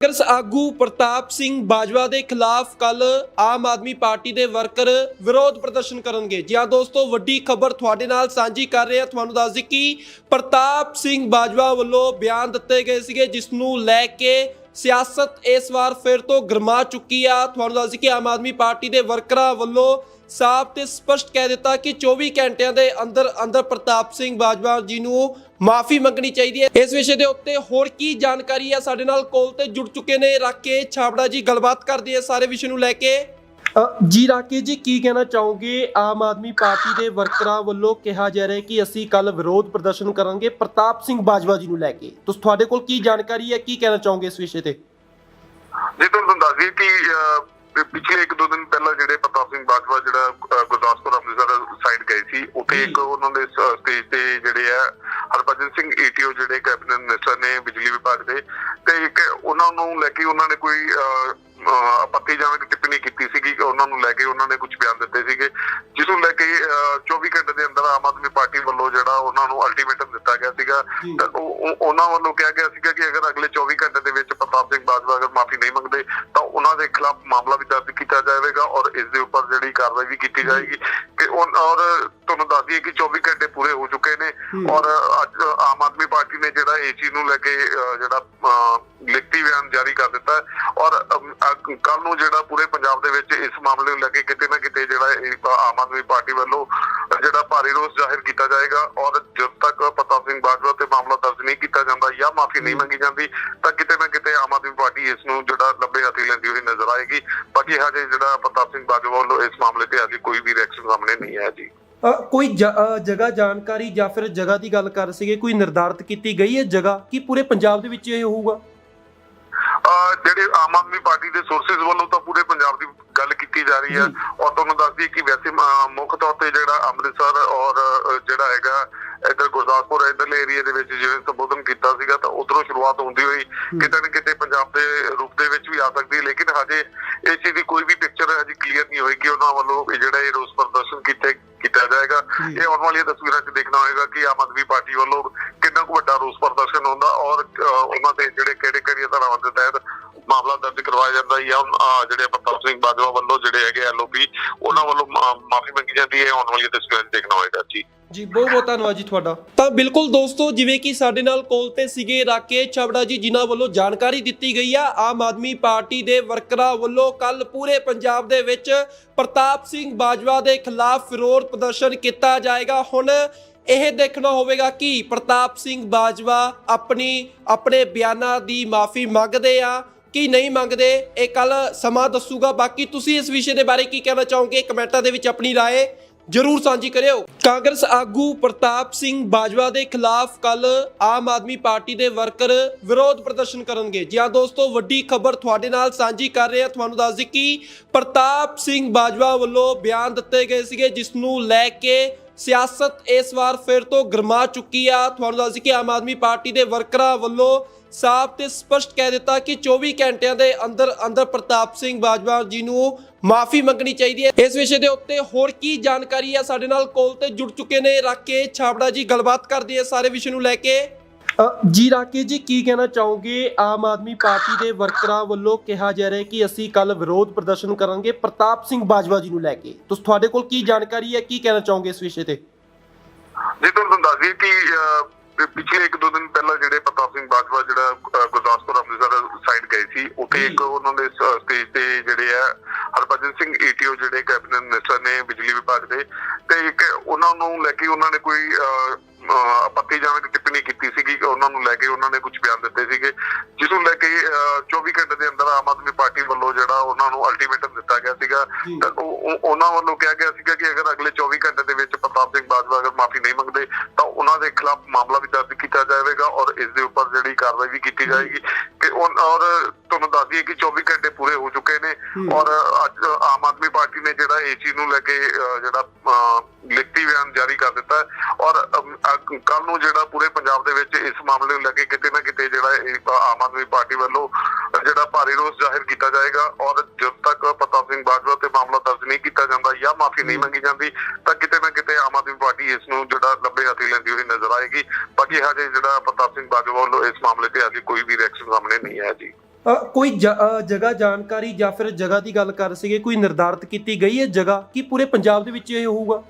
ਕਾਂਗਰਸ ਆਗੂ ਪ੍ਰਤਾਪ ਸਿੰਘ ਬਾਜਵਾ ਦੇ ਖਿਲਾਫ ਕੱਲ ਆਮ ਆਦਮੀ ਪਾਰਟੀ ਦੇ ਵਰਕਰ ਵਿਰੋਧ ਪ੍ਰਦਰਸ਼ਨ ਕਰਨਗੇ। ਜੀ ਹਾਂ ਦੋਸਤੋ, ਵੱਡੀ ਖਬਰ ਤੁਹਾਡੇ ਨਾਲ ਸਾਂਝੀ ਕਰ ਰਹੇ। ਹਾਂ ਤੁਹਾਨੂੰ ਦੱਸ ਦਈਏ ਕਿ ਪ੍ਰਤਾਪ ਸਿੰਘ ਬਾਜਵਾ ਵੱਲੋਂ ਬਿਆਨ ਦਿੱਤੇ ਗਏ ਸੀਗੇ, ਜਿਸ ਨੂੰ ਲੈ ਕੇ ਸਿਆਸਤ ਇਸ ਵਾਰ ਫਿਰ ਤੋਂ ਗਰਮਾ ਚੁੱਕੀ ਆ। ਤੁਹਾਨੂੰ ਦੱਸ ਦਈਏ ਕਿ ਆਮ ਆਦਮੀ ਪਾਰਟੀ ਦੇ ਵਰਕਰਾਂ ਵੱਲੋਂ ਸਾਫ਼ ਤੇ ਸਪਸ਼ਟ ਕਹਿ ਦਿੱਤਾ ਕਿ 24 ਘੰਟਿਆਂ ਦੇ ਅੰਦਰ ਅੰਦਰ ਪ੍ਰਤਾਪ ਸਿੰਘ ਬਾਜਵਾ ਜੀ ਨੂੰ ਮਾਫੀ ਮੰਗਣੀ ਚਾਹੀਦੀ ਹੈ। ਇਸ ਵਿਸ਼ੇ ਦੇ ਉੱਤੇ ਹੋਰ ਕੀ ਜਾਣਕਾਰੀ ਹੈ? ਸਾਡੇ ਨਾਲ ਕੋਲ ਤੇ ਜੁੜ ਚੁੱਕੇ ਨੇ ਰਾਕੇ ਛਾਬੜਾ ਜੀ। ਗੱਲਬਾਤ ਕਰਦੇ ਆ ਸਾਰੇ ਵਿਸ਼ੇ ਨੂੰ ਲੈ ਕੇ। ਜੀ ਰਾਕੇ ਜੀ, ਕੀ ਕਹਿਣਾ ਚਾਹੋਗੇ? ਆਮ ਆਦਮੀ ਪਾਰਟੀ ਦੇ ਵਰਕਰਾਂ ਵੱਲੋਂ ਕਿਹਾ ਜਾ ਰਿਹਾ ਕਿ ਅਸੀਂ ਕੱਲ ਵਿਰੋਧ ਪ੍ਰਦਰਸ਼ਨ ਕਰਾਂਗੇ ਪ੍ਰਤਾਪ ਸਿੰਘ ਬਾਜਵਾ ਜੀ ਨੂੰ ਲੈ ਕੇ। ਤੁਸੀਂ, ਤੁਹਾਡੇ ਕੋਲ ਕੀ ਜਾਣਕਾਰੀ ਹੈ? ਕੀ ਕਹਿਣਾ ਚਾਹੋਗੇ ਇਸ ਵਿਸ਼ੇ ਤੇ? ਜੀ, ਤੁਹਾਨੂੰ ਦੱਸ ਦਈਏ ਕਿ ਅਹ, ਪਿ- ਪਿਛਲੇ ਇੱਕ ਦੋ ਦਿਨ ਪਹਿਲਾਂ ਜਿਹੜੇ ਪ੍ਰਤਾਪ ਸਿੰਘ ਬਾਜਵਾ ਜਿਹੜਾ ਅਹ, ਗੁਰਦਾਸਪੁਰ ਅੰਮ੍ਰਿਤਸਰ ਸਾਈਡ ਗਏ ਸੀ ਉੱਥੇ। ਇੱਕ ਉਹਨਾਂ ਦੇ ਸਟੇਜ ਤੇ ਜਿਹੜੇ ਆ ਹਰਭਜਨ ਸਿੰਘ ਏਟੀਓ ਜਿਹੜੇ ਕੈਬਨਿਟ ਮਿਨਿਸਟਰ ਨੇ ਬਿਜਲੀ ਵਿਭਾਗ ਦੇ ਤੇ ਇੱਕ ਉਹਨਾਂ ਨੂੰ ਲੈ ਕੇ ਉਹਨਾਂ ਨੇ ਕੋਈ ਅਹ, ਅਹ, ਆਪੱਤੀਜਨਕ ਟਿੱਪਣੀ ਕੀਤੀ ਸੀਗੀ ਕਿ ਉਹਨਾਂ ਨੂੰ ਲੈ ਕੇ ਉਹਨਾਂ ਨੇ ਕੁਝ ਬਿਆਨ ਦਿੱਤੇ ਸੀਗੇ ਜਿਸ ਨੂੰ ਲੈ ਕੇ ਅਹ, 24 ਘੰਟੇ ਦੇ ਅੰਦਰ ਆਮ ਆਦਮੀ ਪਾਰਟੀ ਵੱਲੋਂ ਜਿਹੜਾ ਉਹਨਾਂ ਨੂੰ ਅਲਟੀਮੇਟਮ ਦਿੱਤਾ ਗਿਆ ਸੀਗਾ। ਉਹਨਾਂ ਵੱਲੋਂ ਕਿਹਾ ਗਿਆ ਸੀਗਾ ਕਿ ਅਗਰ ਅਗਲੇ 24 ਘੰਟੇ ਦੇ ਵਿੱਚ ਪ੍ਰਤਾਪ ਸਿੰਘ ਬਾਜਵਾ ਅਗਰ ਮਾਫੀ ਨਹੀਂ ਮੰਗਦੇ ਤਾਂ ਉਹਨਾਂ ਦੇ ਖਿਲਾਫ ਮਾਮਲਾ ਵੀ ਦਰਜ ਕੀਤਾ ਜਾਵੇਗਾ ਔਰ ਇਸ ਦੇ ਉੱਪਰ ਜਿਹੜੀ ਕਾਰਵਾਈ ਵੀ ਕੀਤੀ ਜਾਏਗੀ। ਕਿ ਉਹ- ਔਰ ਤੁਹਾਨੂੰ ਦੱਸ ਦਈਏ ਕਿ 24 ਘੰਟੇ ਪੂਰੇ ਹੋ ਚੁੱਕੇ ਨੇ। ਔਰ ਅੱਜ ਆਮ ਆਦਮੀ ਪਾਰਟੀ ਨੇ ਜਿਹੜਾ ਇਸ ਚੀਜ਼ ਨੂੰ ਲੈ ਕੇ ਜਿਹੜਾ ਲਿਖਤੀ ਬਿਆਨ ਜਾਰੀ ਕਰ ਦਿੱਤਾ ਔਰ ਕੱਲ ਨੂੰ ਜਿਹੜਾ ਪੂਰੇ ਪੰਜਾਬ ਦੇ ਵਿੱਚ ਇਸ ਮਾਮਲੇ ਨੂੰ ਲੈ ਕੇ ਕਿਤੇ ਨਾ ਕਿਤੇ ਜਿਹੜਾ ਇਹ ਆਮ ਆਦਮੀ ਪਾਰਟੀ ਵੱਲੋਂ ਜਿਹੜਾ ਭਾਰੀ ਰੋਸ ਜ਼ਾਹਿਰ ਕੀਤਾ ਜਾਏਗਾ। ਔਰ ਜਦ ਤੱਕ ਪ੍ਰਤਾਪ ਸਿੰਘ ਬਾਜਵਾ ਤੇ ਮਾਮਲਾ ਦਰਜ ਨਹੀਂ ਕੀਤਾ ਜਾਂਦਾ ਜਾਂ ਮਾਫੀ ਨਹੀਂ ਮੰਗੀ ਜਾਂਦੀ ਤਾਂ ਕਿਤੇ ਨਾ ਕਿਤੇ ਆਮ ਆਦਮੀ ਪਾਰਟੀ ਇਸ ਨੂੰ ਜਿਹੜਾ ਲੰਬੇ ਹੱਥੀ ਲੈਂਦੀ ਹੋਈ ਨਜ਼ਰ ਆਏਗੀ। ਬਾਕੀ ਹਜੇ ਜਿਹੜਾ ਪ੍ਰਤਾਪ ਸਿੰਘ ਬਾਜਵਾ ਵੱਲੋਂ ਇਸ ਮਾਮਲੇ ਤੇ ਅਜੇ ਕੋਈ ਵੀ ਰਿਐਕਸ਼ਨ ਸਾਹਮਣੇ ਨਹੀਂ ਆਇਆ ਜੀ। ਕੋਈ ਜਗ੍ਹਾ ਜਾਣਕਾਰੀ ਜਾਂ ਫਿਰ ਜਗ੍ਹਾ ਦੀ ਗੱਲ ਕਰ ਸੀਗੇ ਕੋਈ ਨਿਰਧਾਰਤ ਕੀਤੀ ਗਈ ਹੈ ਜਗ੍ਹਾ? ਕਿ ਪੂਰੇ ਪੰਜਾਬ ਦੇ ਵਿੱਚ ਇਹ ਹੋਊਗਾ? ਜਿਹੜੇ ਆਮ ਆਦਮੀ ਪਾਰਟੀ ਦੇ ਸੋਰਸਸ ਵੱਲੋਂ ਤਾਂ ਪੂਰੇ ਪੰਜਾਬ ਦੀ ਗੱਲ ਕੀਤੀ ਜਾ ਰਹੀ ਹੈ। ਔਰ ਤੁਹਾਨੂੰ ਦੱਸ ਦਈਏ ਕਿ ਵੈਸੇ ਮੁੱਖ ਤੌਰ ਤੇ ਜਿਹੜਾ ਅੰਮ੍ਰਿਤਸਰ ਔਰ ਜਿਹੜਾ ਹੈਗਾ ਇਧਰ ਗੁਰਦਾਸਪੁਰ ਇਧਰਲੇ ਏਰੀਆ ਦੇ ਵਿੱਚ ਜਿਵੇਂ ਸੰਬੋਧਨ ਕੀਤਾ ਸੀਗਾ ਤਾਂ ਉਧਰੋਂ ਸ਼ੁਰੂਆਤ ਹੁੰਦੀ ਹੋਈ ਕਿਤੇ ਨਾ ਕਿਤੇ ਪੰਜਾਬ ਦੇ ਰੂਪ ਦੇ ਵਿੱਚ ਵੀ ਆ ਸਕਦੀ ਹੈ ਲੇਕਿਨ ਹਜੇ ਇਸ ਚੀਜ਼ ਦੀ ਕੋਈ ਵੀ ਪਿਕਚਰ ਹਜੇ ਕਲੀਅਰ ਨਹੀਂ ਹੋਈ ਕਿ ਉਹਨਾਂ ਵੱਲੋਂ ਜਿਹੜਾ ਇਹ ਰੋਸ ਪ੍ਰਦਰਸ਼ਨ ਕੀਤੇ ਕੀਤਾ ਜਾਏਗਾ। ਇਹ ਆਉਣ ਵਾਲੀਆਂ ਤਸਵੀਰਾਂ 'ਚ ਦੇਖਣਾ ਹੋਏਗਾ ਕਿ ਆਮ ਆਦਮੀ ਪਾਰਟੀ ਵੱਲੋਂ ਕਿੰਨਾ ਕੁ ਵੱਡਾ ਰੋਸ ਪ੍ਰਦਰਸ਼ਨ ਹੁੰਦਾ ਔਰ ਉਹਨਾਂ ਤੇ ਜਿਹੜੇ ਕਿਹੜੇ ਕਿਹੜੀਆਂ ਧਾਰਾਵਾਂ ਦੇ ਤਹਿਤ ਮਾਮਲਾ ਦਰਜ ਕਰਵਾਇਆ ਜਾਂਦਾ ਜਾਂ ਜਿਹੜੇ ਪ੍ਰਤਾਪ ਸਿੰਘ ਬਾਜਵਾ ਵੱਲੋਂ ਜਿਹੜੇ ਹੈਗੇ ਐਲਓਪੀ ਉਹਨਾਂ ਵੱਲੋਂ ਮਾਫੀ ਮੰਗੀ ਜਾਂਦੀ ਹੈ। ਇਹ ਆਉਣ ਵਾਲੀਆਂ ਤਸਵੀਰਾਂ 'ਚ ਦੇਖਣਾ ਹੋਏਗਾ। ਜੀ। ਜੀ ਬਹੁਤ ਬਹੁਤ ਧੰਨਵਾਦ ਜੀ ਤੁਹਾਡਾ ਤਾਂ ਬਿਲਕੁਲ ਦੋਸਤੋ ਜਿਵੇਂ ਕਿ ਸਾਡੇ ਨਾਲ ਕੋਲ ਤੇ ਸੀਗੇ ਰਾਕੇ ਛਬੜਾ ਜੀ ਜਿਨ੍ਹਾਂ ਵੱਲੋਂ ਜਾਣਕਾਰੀ ਦਿੱਤੀ ਗਈ ਆ ਆਮ ਆਦਮੀ ਪਾਰਟੀ ਦੇ ਵਰਕਰਾਂ ਵੱਲੋਂ ਕੱਲ ਪੂਰੇ ਪੰਜਾਬ ਦੇ ਵਿੱਚ ਪ੍ਰਤਾਪ ਸਿੰਘ ਬਾਜਵਾ ਦੇ ਖਿਲਾਫ ਵਿਰੋਧ ਪ੍ਰਦਰਸ਼ਨ ਕੀਤਾ ਜਾਏਗਾ ਹੁਣ ਇਹ ਦੇਖਣਾ ਹੋਵੇਗਾ ਕਿ ਪ੍ਰਤਾਪ ਸਿੰਘ ਬਾਜਵਾ ਆਪਣੀ ਆਪਣੇ ਬਿਆਨਾਂ ਦੀ ਮਾਫੀ ਮੰਗਦੇ ਆ ਕਿ ਨਹੀਂ ਮੰਗਦੇ ਇਹ ਕੱਲ ਸਮਾਂ ਦੱਸੂਗਾ ਬਾਕੀ ਤੁਸੀਂ ਇਸ ਵਿਸ਼ੇ ਦੇ ਬਾਰੇ ਕੀ ਕਹਿਣਾ ਚਾਹੋਗੇ ਕਮੈਂਟਾਂ ਦੇ ਵਿੱਚ ਆਪਣੀ رائے ਜਰੂਰ ਸਾਂਝੀ ਕਰਿਓ। ਕਾਂਗਰਸ ਆਗੂ ਪ੍ਰਤਾਪ ਸਿੰਘ ਬਾਜਵਾ ਦੇ ਖਿਲਾਫ ਕੱਲ ਆਮ ਆਦਮੀ ਪਾਰਟੀ ਦੇ ਵਰਕਰ ਵਿਰੋਧ ਪ੍ਰਦਰਸ਼ਨ ਕਰਨਗੇ। ਜੀ ਹਾਂ ਦੋਸਤੋ, ਵੱਡੀ ਖਬਰ ਤੁਹਾਡੇ ਨਾਲ ਸਾਂਝੀ ਕਰ ਰਹੇ। ਹਾਂ ਤੁਹਾਨੂੰ ਦੱਸ ਦਈਏ ਕਿ ਪ੍ਰਤਾਪ ਸਿੰਘ ਬਾਜਵਾ ਵੱਲੋਂ ਬਿਆਨ ਦਿੱਤੇ ਗਏ ਸੀਗੇ, ਜਿਸ ਨੂੰ ਲੈ ਕੇ ਸਿਆਸਤ ਇਸ ਵਾਰ ਫਿਰ ਤੋਂ ਗਰਮਾ ਚੁੱਕੀ ਆ। ਤੁਹਾਨੂੰ ਦੱਸ ਦਈਏ ਕਿ ਆਮ ਆਦਮੀ ਪਾਰਟੀ ਦੇ ਵਰਕਰਾਂ ਵੱਲੋਂ ਸਾਫ਼ ਤੇ ਸਪਸ਼ਟ ਕਹਿ ਦਿੱਤਾ ਕਿ 24 ਘੰਟਿਆਂ ਦੇ ਅੰਦਰ ਅੰਦਰ ਪ੍ਰਤਾਪ ਸਿੰਘ ਬਾਜਵਾ ਜੀ ਨੂੰ ਮਾਫੀ ਮੰਗਣੀ ਚਾਹੀਦੀ ਹੈ। ਇਸ ਵਿਸ਼ੇ ਦੇ ਉੱਤੇ ਹੋਰ ਕੀ ਜਾਣਕਾਰੀ ਹੈ? ਸਾਡੇ ਨਾਲ ਕੋਲ ਤੇ ਜੁੜ ਚੁੱਕੇ ਨੇ ਰਾਕੇ ਛਾਬੜਾ ਜੀ। ਗੱਲਬਾਤ ਕਰਦੇ ਆ ਸਾਰੇ ਵਿਸ਼ੇ ਨੂੰ ਲੈ ਕੇ। ਜੀ ਰਾਕੇ ਜੀ, ਕੀ ਕਹਿਣਾ ਚਾਹੋਗੇ? ਆਮ ਆਦਮੀ ਪਾਰਟੀ ਦੇ ਵਰਕਰਾਂ ਵੱਲੋਂ ਕਿਹਾ ਜਾ ਰਿਹਾ ਕਿ ਅਸੀਂ ਕੱਲ ਵਿਰੋਧ ਪ੍ਰਦਰਸ਼ਨ ਕਰਾਂਗੇ ਪ੍ਰਤਾਪ ਸਿੰਘ ਬਾਜਵਾ ਜੀ ਨੂੰ ਲੈ ਕੇ। ਤੁਸੀਂ, ਤੁਹਾਡੇ ਕੋਲ ਕੀ ਜਾਣਕਾਰੀ ਹੈ? ਕੀ ਕਹਿਣਾ ਚਾਹੋਗੇ ਇਸ ਵਿਸ਼ੇ ਤੇ? ਜੀ, ਤੁਹਾਨੂੰ ਦੱਸ ਦਈਏ ਕਿ ਪਿ- ਪਿਛਲੇ ਇੱਕ ਦੋ ਦਿਨ ਪਹਿਲਾਂ ਜਿਹੜੇ ਪ੍ਰਤਾਪ ਸਿੰਘ ਬਾਜਵਾ ਜਿਹੜਾ ਗੁਰਦਾਸਪੁਰ ਅੰਮ੍ਰਿਤਸਰ ਸਾਈਡ ਗਏ ਸੀ ਉੱਥੇ। ਇੱਕ ਉਹਨਾਂ ਦੇ ਸਟੇਜ ਤੇ ਜਿਹੜੇ ਆ ਹਰਭਜਨ ਸਿੰਘ ਏਟੀਓ ਜਿਹੜੇ ਕੈਬਨਿਟ ਮਿਨਿਸਟਰ ਨੇ ਬਿਜਲੀ ਵਿਭਾਗ ਦੇ ਤੇ ਇੱਕ ਉਹਨਾਂ ਨੂੰ ਲੈ ਕੇ ਉਹਨਾਂ ਨੇ ਕੋਈ ਆਪੱਤੀਜਨਕ ਟਿੱਪਣੀ ਕੀਤੀ ਸੀਗੀ ਕਿ ਉਹਨਾਂ ਨੂੰ ਲੈ ਕੇ ਉਹਨਾਂ ਨੇ ਕੁਝ ਬਿਆਨ ਦਿੱਤੇ ਸੀਗੇ ਜਿਸ ਨੂੰ ਲੈ ਕੇ ਅਹ, 24 ਘੰਟੇ ਦੇ ਅੰਦਰ ਆਮ ਆਦਮੀ ਪਾਰਟੀ ਵੱਲੋਂ ਜਿਹੜਾ ਉਹਨਾਂ ਨੂੰ ਅਲਟੀਮੇਟਮ ਦਿੱਤਾ ਗਿਆ ਸੀਗਾ। ਤਾਂ ਉਹਨਾਂ ਵੱਲੋਂ ਕਿਹਾ ਗਿਆ ਸੀਗਾ ਕਿ ਅਗਰ ਅਗਲੇ 24 ਘੰਟੇ ਦੇ ਵਿੱਚ ਪ੍ਰਤਾਪ ਸਿੰਘ ਬਾਜਵਾ ਅਗਰ ਮਾਫੀ ਨਹੀਂ ਮੰਗਦੇ ਤਾਂ ਉਹਨਾਂ ਦੇ ਖਿਲਾਫ ਮਾਮਲਾ ਵੀ ਦਰਜ ਕੀਤਾ ਜਾਵੇਗਾ ਔਰ ਇਸ ਦੇ ਉੱਪਰ ਜਿਹੜੀ ਕਾਰਵਾਈ ਵੀ ਕੀਤੀ ਜਾਏਗੀ ਕਿ ਉਹ- ਔਰ ਤੁਹਾਨੂੰ ਦੱਸ ਦਈਏ ਕਿ 24 ਘੰਟੇ ਪੂਰੇ ਹੋ ਚੁੱਕੇ ਨੇ। ਔਰ ਅੱਜ ਆਮ ਆਦਮੀ ਪਾਰਟੀ ਨੇ ਜਿਹੜਾ ਇਸ ਚੀਜ਼ ਨੂੰ ਲੈ ਕੇ ਜਿਹੜਾ ਲਿਖਤੀ ਬਿਆਨ ਜਾਰੀ ਕਰ ਦਿੱਤਾ ਹੈ ਔਰ ਕੱਲ ਨੂੰ ਜਿਹੜਾ ਪੂਰੇ ਪੰਜਾਬ ਦੇ ਵਿੱਚ ਇਸ ਮਾਮਲੇ ਨੂੰ ਲੈ ਕੇ ਕਿਤੇ ਨਾ ਕਿਤੇ ਜਿਹੜਾ ਇਹ ਆਮ ਆਦਮੀ ਪਾਰਟੀ ਵੱਲੋਂ ਜਿਹੜਾ ਭਾਰੀ ਰੋਸ ਜ਼ਾਹਿਰ ਕੀਤਾ ਜਾਏਗਾ ਔਰ ਜਦ ਤੱਕ ਪ੍ਰਤਾਪ ਸਿੰਘ ਬਾਜਵਾ ਤੇ ਮਾਮਲਾ ਦਰਜ ਨਹੀਂ ਕੀਤਾ ਜਾਂਦਾ ਜਾਂ ਮਾਫੀ ਨਹੀਂ ਮੰਗੀ ਜਾਂਦੀ ਤਾਂ ਕਿਤੇ ਨਾ ਕਿਤੇ ਆਮ ਆਦਮੀ ਪਾਰਟੀ ਇਸ ਨੂੰ ਜਿਹੜਾ ਲੰਬੇ ਹੱਥੀ ਲੈਂਦੀ ਹੋਈ ਨਜ਼ਰ ਆਏਗੀ ਬਾਕੀ ਹਜੇ ਜਿਹੜਾ ਪ੍ਰਤਾਪ ਸਿੰਘ ਬਾਜਵਾ ਵੱਲੋਂ ਇਸ ਮਾਮਲੇ ਤੇ ਅਜੇ ਕੋਈ ਵੀ ਰਿਐਕਸ਼ਨ ਸਾਹਮਣੇ ਨਹੀਂ ਆਇਆ ਜੀ। ਕੋਈ ਜਗ੍ਹਾ ਜਾਣਕਾਰੀ ਜਾਂ ਫਿਰ ਜਗ੍ਹਾ ਦੀ ਗੱਲ ਕਰ ਸੀਗੇ ਕੋਈ ਨਿਰਧਾਰਤ ਕੀਤੀ ਗਈ ਹੈ ਜਗ੍ਹਾ? ਕੀ ਪੂਰੇ ਪੰਜਾਬ ਦੇ ਵਿੱਚ ਇਹ ਹੋਊਗਾ?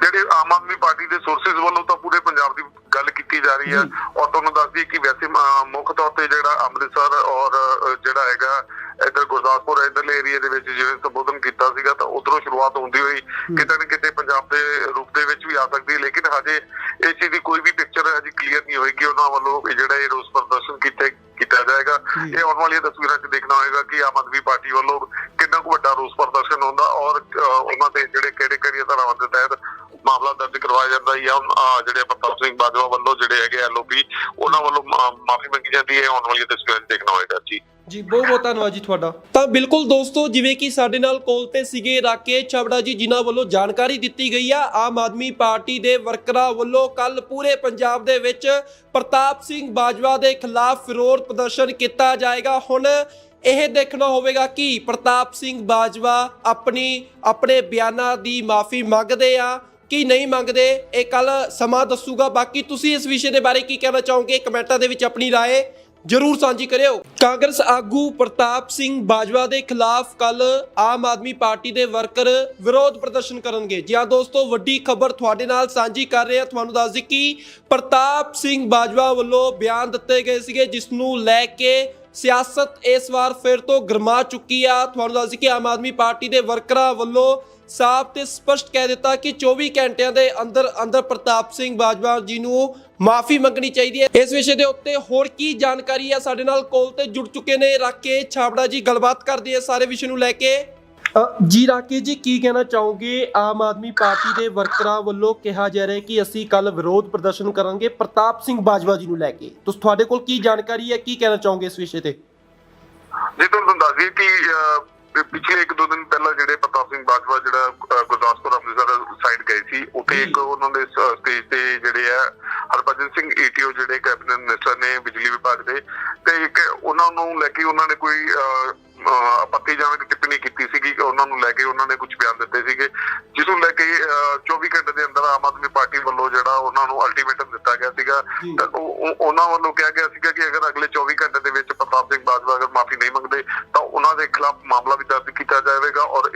ਜਿਹੜੇ ਆਮ ਆਦਮੀ ਪਾਰਟੀ ਦੇ ਸੋਰਸਿਸ ਵੱਲੋਂ ਤਾਂ ਪੂਰੇ ਪੰਜਾਬ ਦੀ ਗੱਲ ਕੀਤੀ ਜਾ ਰਹੀ ਹੈ। ਔਰ ਤੁਹਾਨੂੰ ਦੱਸ ਦਈਏ ਕਿ ਵੈਸੇ ਮੁੱਖ ਤੌਰ ਤੇ ਜਿਹੜਾ ਅੰਮ੍ਰਿਤਸਰ ਔਰ ਜਿਹੜਾ ਹੈਗਾ ਇੱਧਰ ਗੁਰਦਾਸਪੁਰ ਇੱਧਰਲੇ ਏਰੀਆ ਦੇ ਵਿੱਚ ਜਿਵੇਂ ਸੰਬੋਧਨ ਕੀਤਾ ਸੀਗਾ ਤਾਂ ਉਧਰੋਂ ਸ਼ੁਰੂਆਤ ਹੁੰਦੀ ਹੋਈ। ਕਿਤੇ ਨਾ ਕਿਤੇ ਪੰਜਾਬ ਦੇ ਆ ਸਕਦੀ ਹੈ ਲੇਕਿਨ ਹਜੇ ਇਸ ਚੀਜ਼ ਦੀ ਕੋਈ ਵੀ ਪਿਕਚਰ ਹਜੇ ਕਲੀਅਰ ਨਹੀਂ ਹੋਈ ਕਿ ਉਹਨਾਂ ਵੱਲੋਂ ਇਹ ਜਿਹੜਾ ਇਹ ਰੋਸ ਪ੍ਰਦਰਸ਼ਨ ਕੀਤੇ ਕੀਤਾ ਜਾਏਗਾ। ਇਹ ਆਉਣ ਵਾਲੀਆਂ ਤਸਵੀਰਾਂ 'ਚ ਦੇਖਣਾ ਹੋਏਗਾ ਕਿ ਆਮ ਆਦਮੀ ਪਾਰਟੀ ਵੱਲੋਂ ਕਿੰਨਾ ਕੁ ਵੱਡਾ ਰੋਸ ਪ੍ਰਦਰਸ਼ਨ ਹੁੰਦਾ ਔਰ ਉਹਨਾਂ ਦੇ ਜਿਹੜੇ ਕਿਹੜੇ ਕਿਹੜੀਆਂ ਧਾਰਾਵਾਂ ਦੇ ਤਹਿਤ ਮਾਮਲਾ ਦਰਜ ਕਰਵਾਇਆ ਜਾਂਦਾ ਜਾਂ ਜਿਹੜੇ ਪ੍ਰਤਾਪ ਸਿੰਘ ਬਾਜਵਾ ਵੱਲੋਂ ਜਿਹੜੇ ਹੈਗੇ ਐਲਓਪੀ ਉਹਨਾਂ ਵੱਲੋਂ ਮਾਫੀ ਮੰਗੀ ਜਾਂਦੀ ਹੈ। ਆਉਣ ਵਾਲੀਆਂ ਤਸਵੀਰਾਂ ਦੇਖਣਾ ਹੋਏਗਾ ਜੀ। ਜੀ, ਬਹੁਤ ਬਹੁਤ ਧੰਨਵਾਦ ਜੀ ਤੁਹਾਡਾ। ਤਾਂ ਬਿਲਕੁਲ ਦੋਸਤੋ, ਜਿਵੇਂ ਕਿ ਸਾਡੇ ਨਾਲ ਕੋਲ ਤੇ ਸੀਗੇ ਰਾਕੇਸ਼ ਛਾਬੜਾ ਜੀ, ਜਿਨ੍ਹਾਂ ਵੱਲੋਂ ਜਾਣਕਾਰੀ ਦਿੱਤੀ ਗਈ ਆ। ਆਮ ਆਦਮੀ ਪਾਰਟੀ ਦੇ ਵਰਕਰਾਂ ਵੱਲੋਂ ਕੱਲ ਪੂਰੇ ਪੰਜਾਬ ਦੇ ਵਿੱਚ ਪ੍ਰਤਾਪ ਸਿੰਘ ਬਾਜਵਾ ਦੇ ਖਿਲਾਫ ਵਿਰੋਧ ਪ੍ਰਦਰਸ਼ਨ ਕੀਤਾ ਜਾਏਗਾ। ਹੁਣ ਇਹ ਦੇਖਣਾ ਹੋਵੇਗਾ ਕਿ ਪ੍ਰਤਾਪ ਸਿੰਘ ਬਾਜਵਾ ਆਪਣੀ, ਆਪਣੇ ਬਿਆਨਾਂ ਦੀ ਮਾਫੀ ਮੰਗਦੇ ਆ। ਕੀ ਨਹੀਂ ਮੰਗਦੇ? ਇਹ ਕੱਲ ਸਮਾਂ ਦੱਸੂਗਾ। ਬਾਕੀ ਤੁਸੀਂ ਇਸ ਵਿਸ਼ੇ ਦੇ ਬਾਰੇ ਕੀ ਕਹਿਣਾ ਚਾਹੋਗੇ? ਕਮੈਂਟਾਂ ਦੇ ਵਿੱਚ ਆਪਣੀ ਰਾਏ ਜ਼ਰੂਰ ਸਾਂਝੀ ਕਰਿਓ। ਕਾਂਗਰਸ ਆਗੂ ਪ੍ਰਤਾਪ ਸਿੰਘ ਬਾਜਵਾ ਦੇ ਖਿਲਾਫ ਕੱਲ ਆਮ ਆਦਮੀ ਪਾਰਟੀ ਦੇ ਵਰਕਰ ਵਿਰੋਧ ਪ੍ਰਦਰਸ਼ਨ ਕਰਨਗੇ। ਜੀ ਹਾਂ ਦੋਸਤੋ, ਵੱਡੀ ਖਬਰ ਤੁਹਾਡੇ ਨਾਲ ਸਾਂਝੀ ਕਰ ਰਹੇ। ਹਾਂ ਤੁਹਾਨੂੰ ਦੱਸ ਦਈ ਕਿ ਪ੍ਰਤਾਪ ਸਿੰਘ ਬਾਜਵਾ ਵੱਲੋਂ ਬਿਆਨ ਦਿੱਤੇ ਗਏ ਸੀਗੇ, ਜਿਸ ਨੂੰ ਲੈ ਕੇ ਸਿਆਸਤ ਇਸ ਵਾਰ ਫਿਰ ਤੋਂ ਗਰਮਾ ਚੁੱਕੀ ਆ। ਤੁਹਾਨੂੰ ਦੱਸ ਦਈ ਕਿ ਆਮ ਆਦਮੀ ਪਾਰਟੀ ਦੇ ਵਰਕਰਾਂ ਵੱਲੋਂ ਸਾਫ਼ ਤੇ ਸਪਸ਼ਟ ਕਹਿ ਦਿੱਤਾ ਕਿ 24 ਘੰਟਿਆਂ ਦੇ ਅੰਦਰ ਅੰਦਰ ਪ੍ਰਤਾਪ ਸਿੰਘ ਬਾਜਵਾ ਜੀ ਨੂੰ ਮਾਫੀ ਮੰਗਣੀ ਚਾਹੀਦੀ ਹੈ। ਇਸ ਵਿਸ਼ੇ ਦੇ ਉੱਤੇ ਹੋਰ ਕੀ ਜਾਣਕਾਰੀ ਹੈ? ਸਾਡੇ ਨਾਲ ਕੋਲ ਤੇ ਜੁੜ ਚੁੱਕੇ ਨੇ ਰਾਕੇ ਛਾਬੜਾ ਜੀ। ਗੱਲਬਾਤ ਕਰਦੇ ਆ ਸਾਰੇ ਵਿਸ਼ੇ ਨੂੰ ਲੈ ਕੇ। ਜੀ ਰਾਕੇ ਜੀ, ਕੀ ਕਹਿਣਾ ਚਾਹੋਗੇ? ਆਮ ਆਦਮੀ ਪਾਰਟੀ ਦੇ ਵਰਕਰਾਂ ਵੱਲੋਂ ਕਿਹਾ ਜਾ ਰਿਹਾ ਕਿ ਅਸੀਂ ਕੱਲ ਵਿਰੋਧ ਪ੍ਰਦਰਸ਼ਨ ਕਰਾਂਗੇ ਪ੍ਰਤਾਪ ਸਿੰਘ ਬਾਜਵਾ ਜੀ ਨੂੰ ਲੈ ਕੇ। ਤੁਸੀਂ ਤੁਹਾਡੇ ਕੋਲ ਕੀ ਜਾਣਕਾਰੀ ਹੈ? ਕੀ ਕਹਿਣਾ ਚਾਹੋਗੇ ਇਸ ਵਿਸ਼ੇ ਤੇ? ਜੀ ਤੁਹਾਨੂੰ ਦੱਸ ਦਈਏ ਕਿ ਪਿਛਲੇ ਇੱਕ ਦੋ ਦਿਨ ਪਹਿਲਾਂ ਜਿਹੜੇ ਪ੍ਰਤਾਪ ਸਿੰਘ ਬਾਜਵਾ ਜਿਹੜਾ ਗੁਰਦਾਸਪੁਰ ਅੰਮ੍ਰਿਤਸਰ ਸਾਈਡ ਗਏ ਸੀ ਉੱਥੇ ਇੱਕ ਉਹਨਾਂ ਦੇ ਸਟੇਜ ਤੇ ਜਿਹੜੇ ਆ ਹਰਭਜਨ ਸਿੰਘ ਈਟੀਓ ਜਿਹੜੇ ਕੈਬਨਿਟ ਮਿਨਿਸਟਰ ਨੇ ਬਿਜਲੀ ਵਿਭਾਗ ਦੇ ਤੇ ਇੱਕ ਉਹਨਾਂ ਨੂੰ ਲੈ ਕੇ ਉਹਨਾਂ ਨੇ ਕੋਈ ਆਪੱਤੀਜਨਕ ਟਿੱਪਣੀ ਕੀਤੀ ਸੀਗੀ ਕਿ ਉਹਨਾਂ ਨੂੰ ਲੈ ਕੇ ਉਹਨਾਂ ਨੇ ਕੁਝ ਬਿਆਨ ਦਿੱਤੇ ਸੀਗੇ ਜਿਸ ਨੂੰ ਲੈ ਕੇ ਅਹ, 24 ਘੰਟੇ ਦੇ ਅੰਦਰ ਆਮ ਆਦਮੀ ਪਾਰਟੀ ਵੱਲੋਂ ਜਿਹੜਾ ਉਹਨਾਂ ਨੂੰ ਅਲਟੀਮੇਟਮ ਦਿੱਤਾ ਗਿਆ ਸੀਗਾ ਉਹਨਾਂ ਵੱਲੋਂ ਕਿਹਾ ਗਿਆ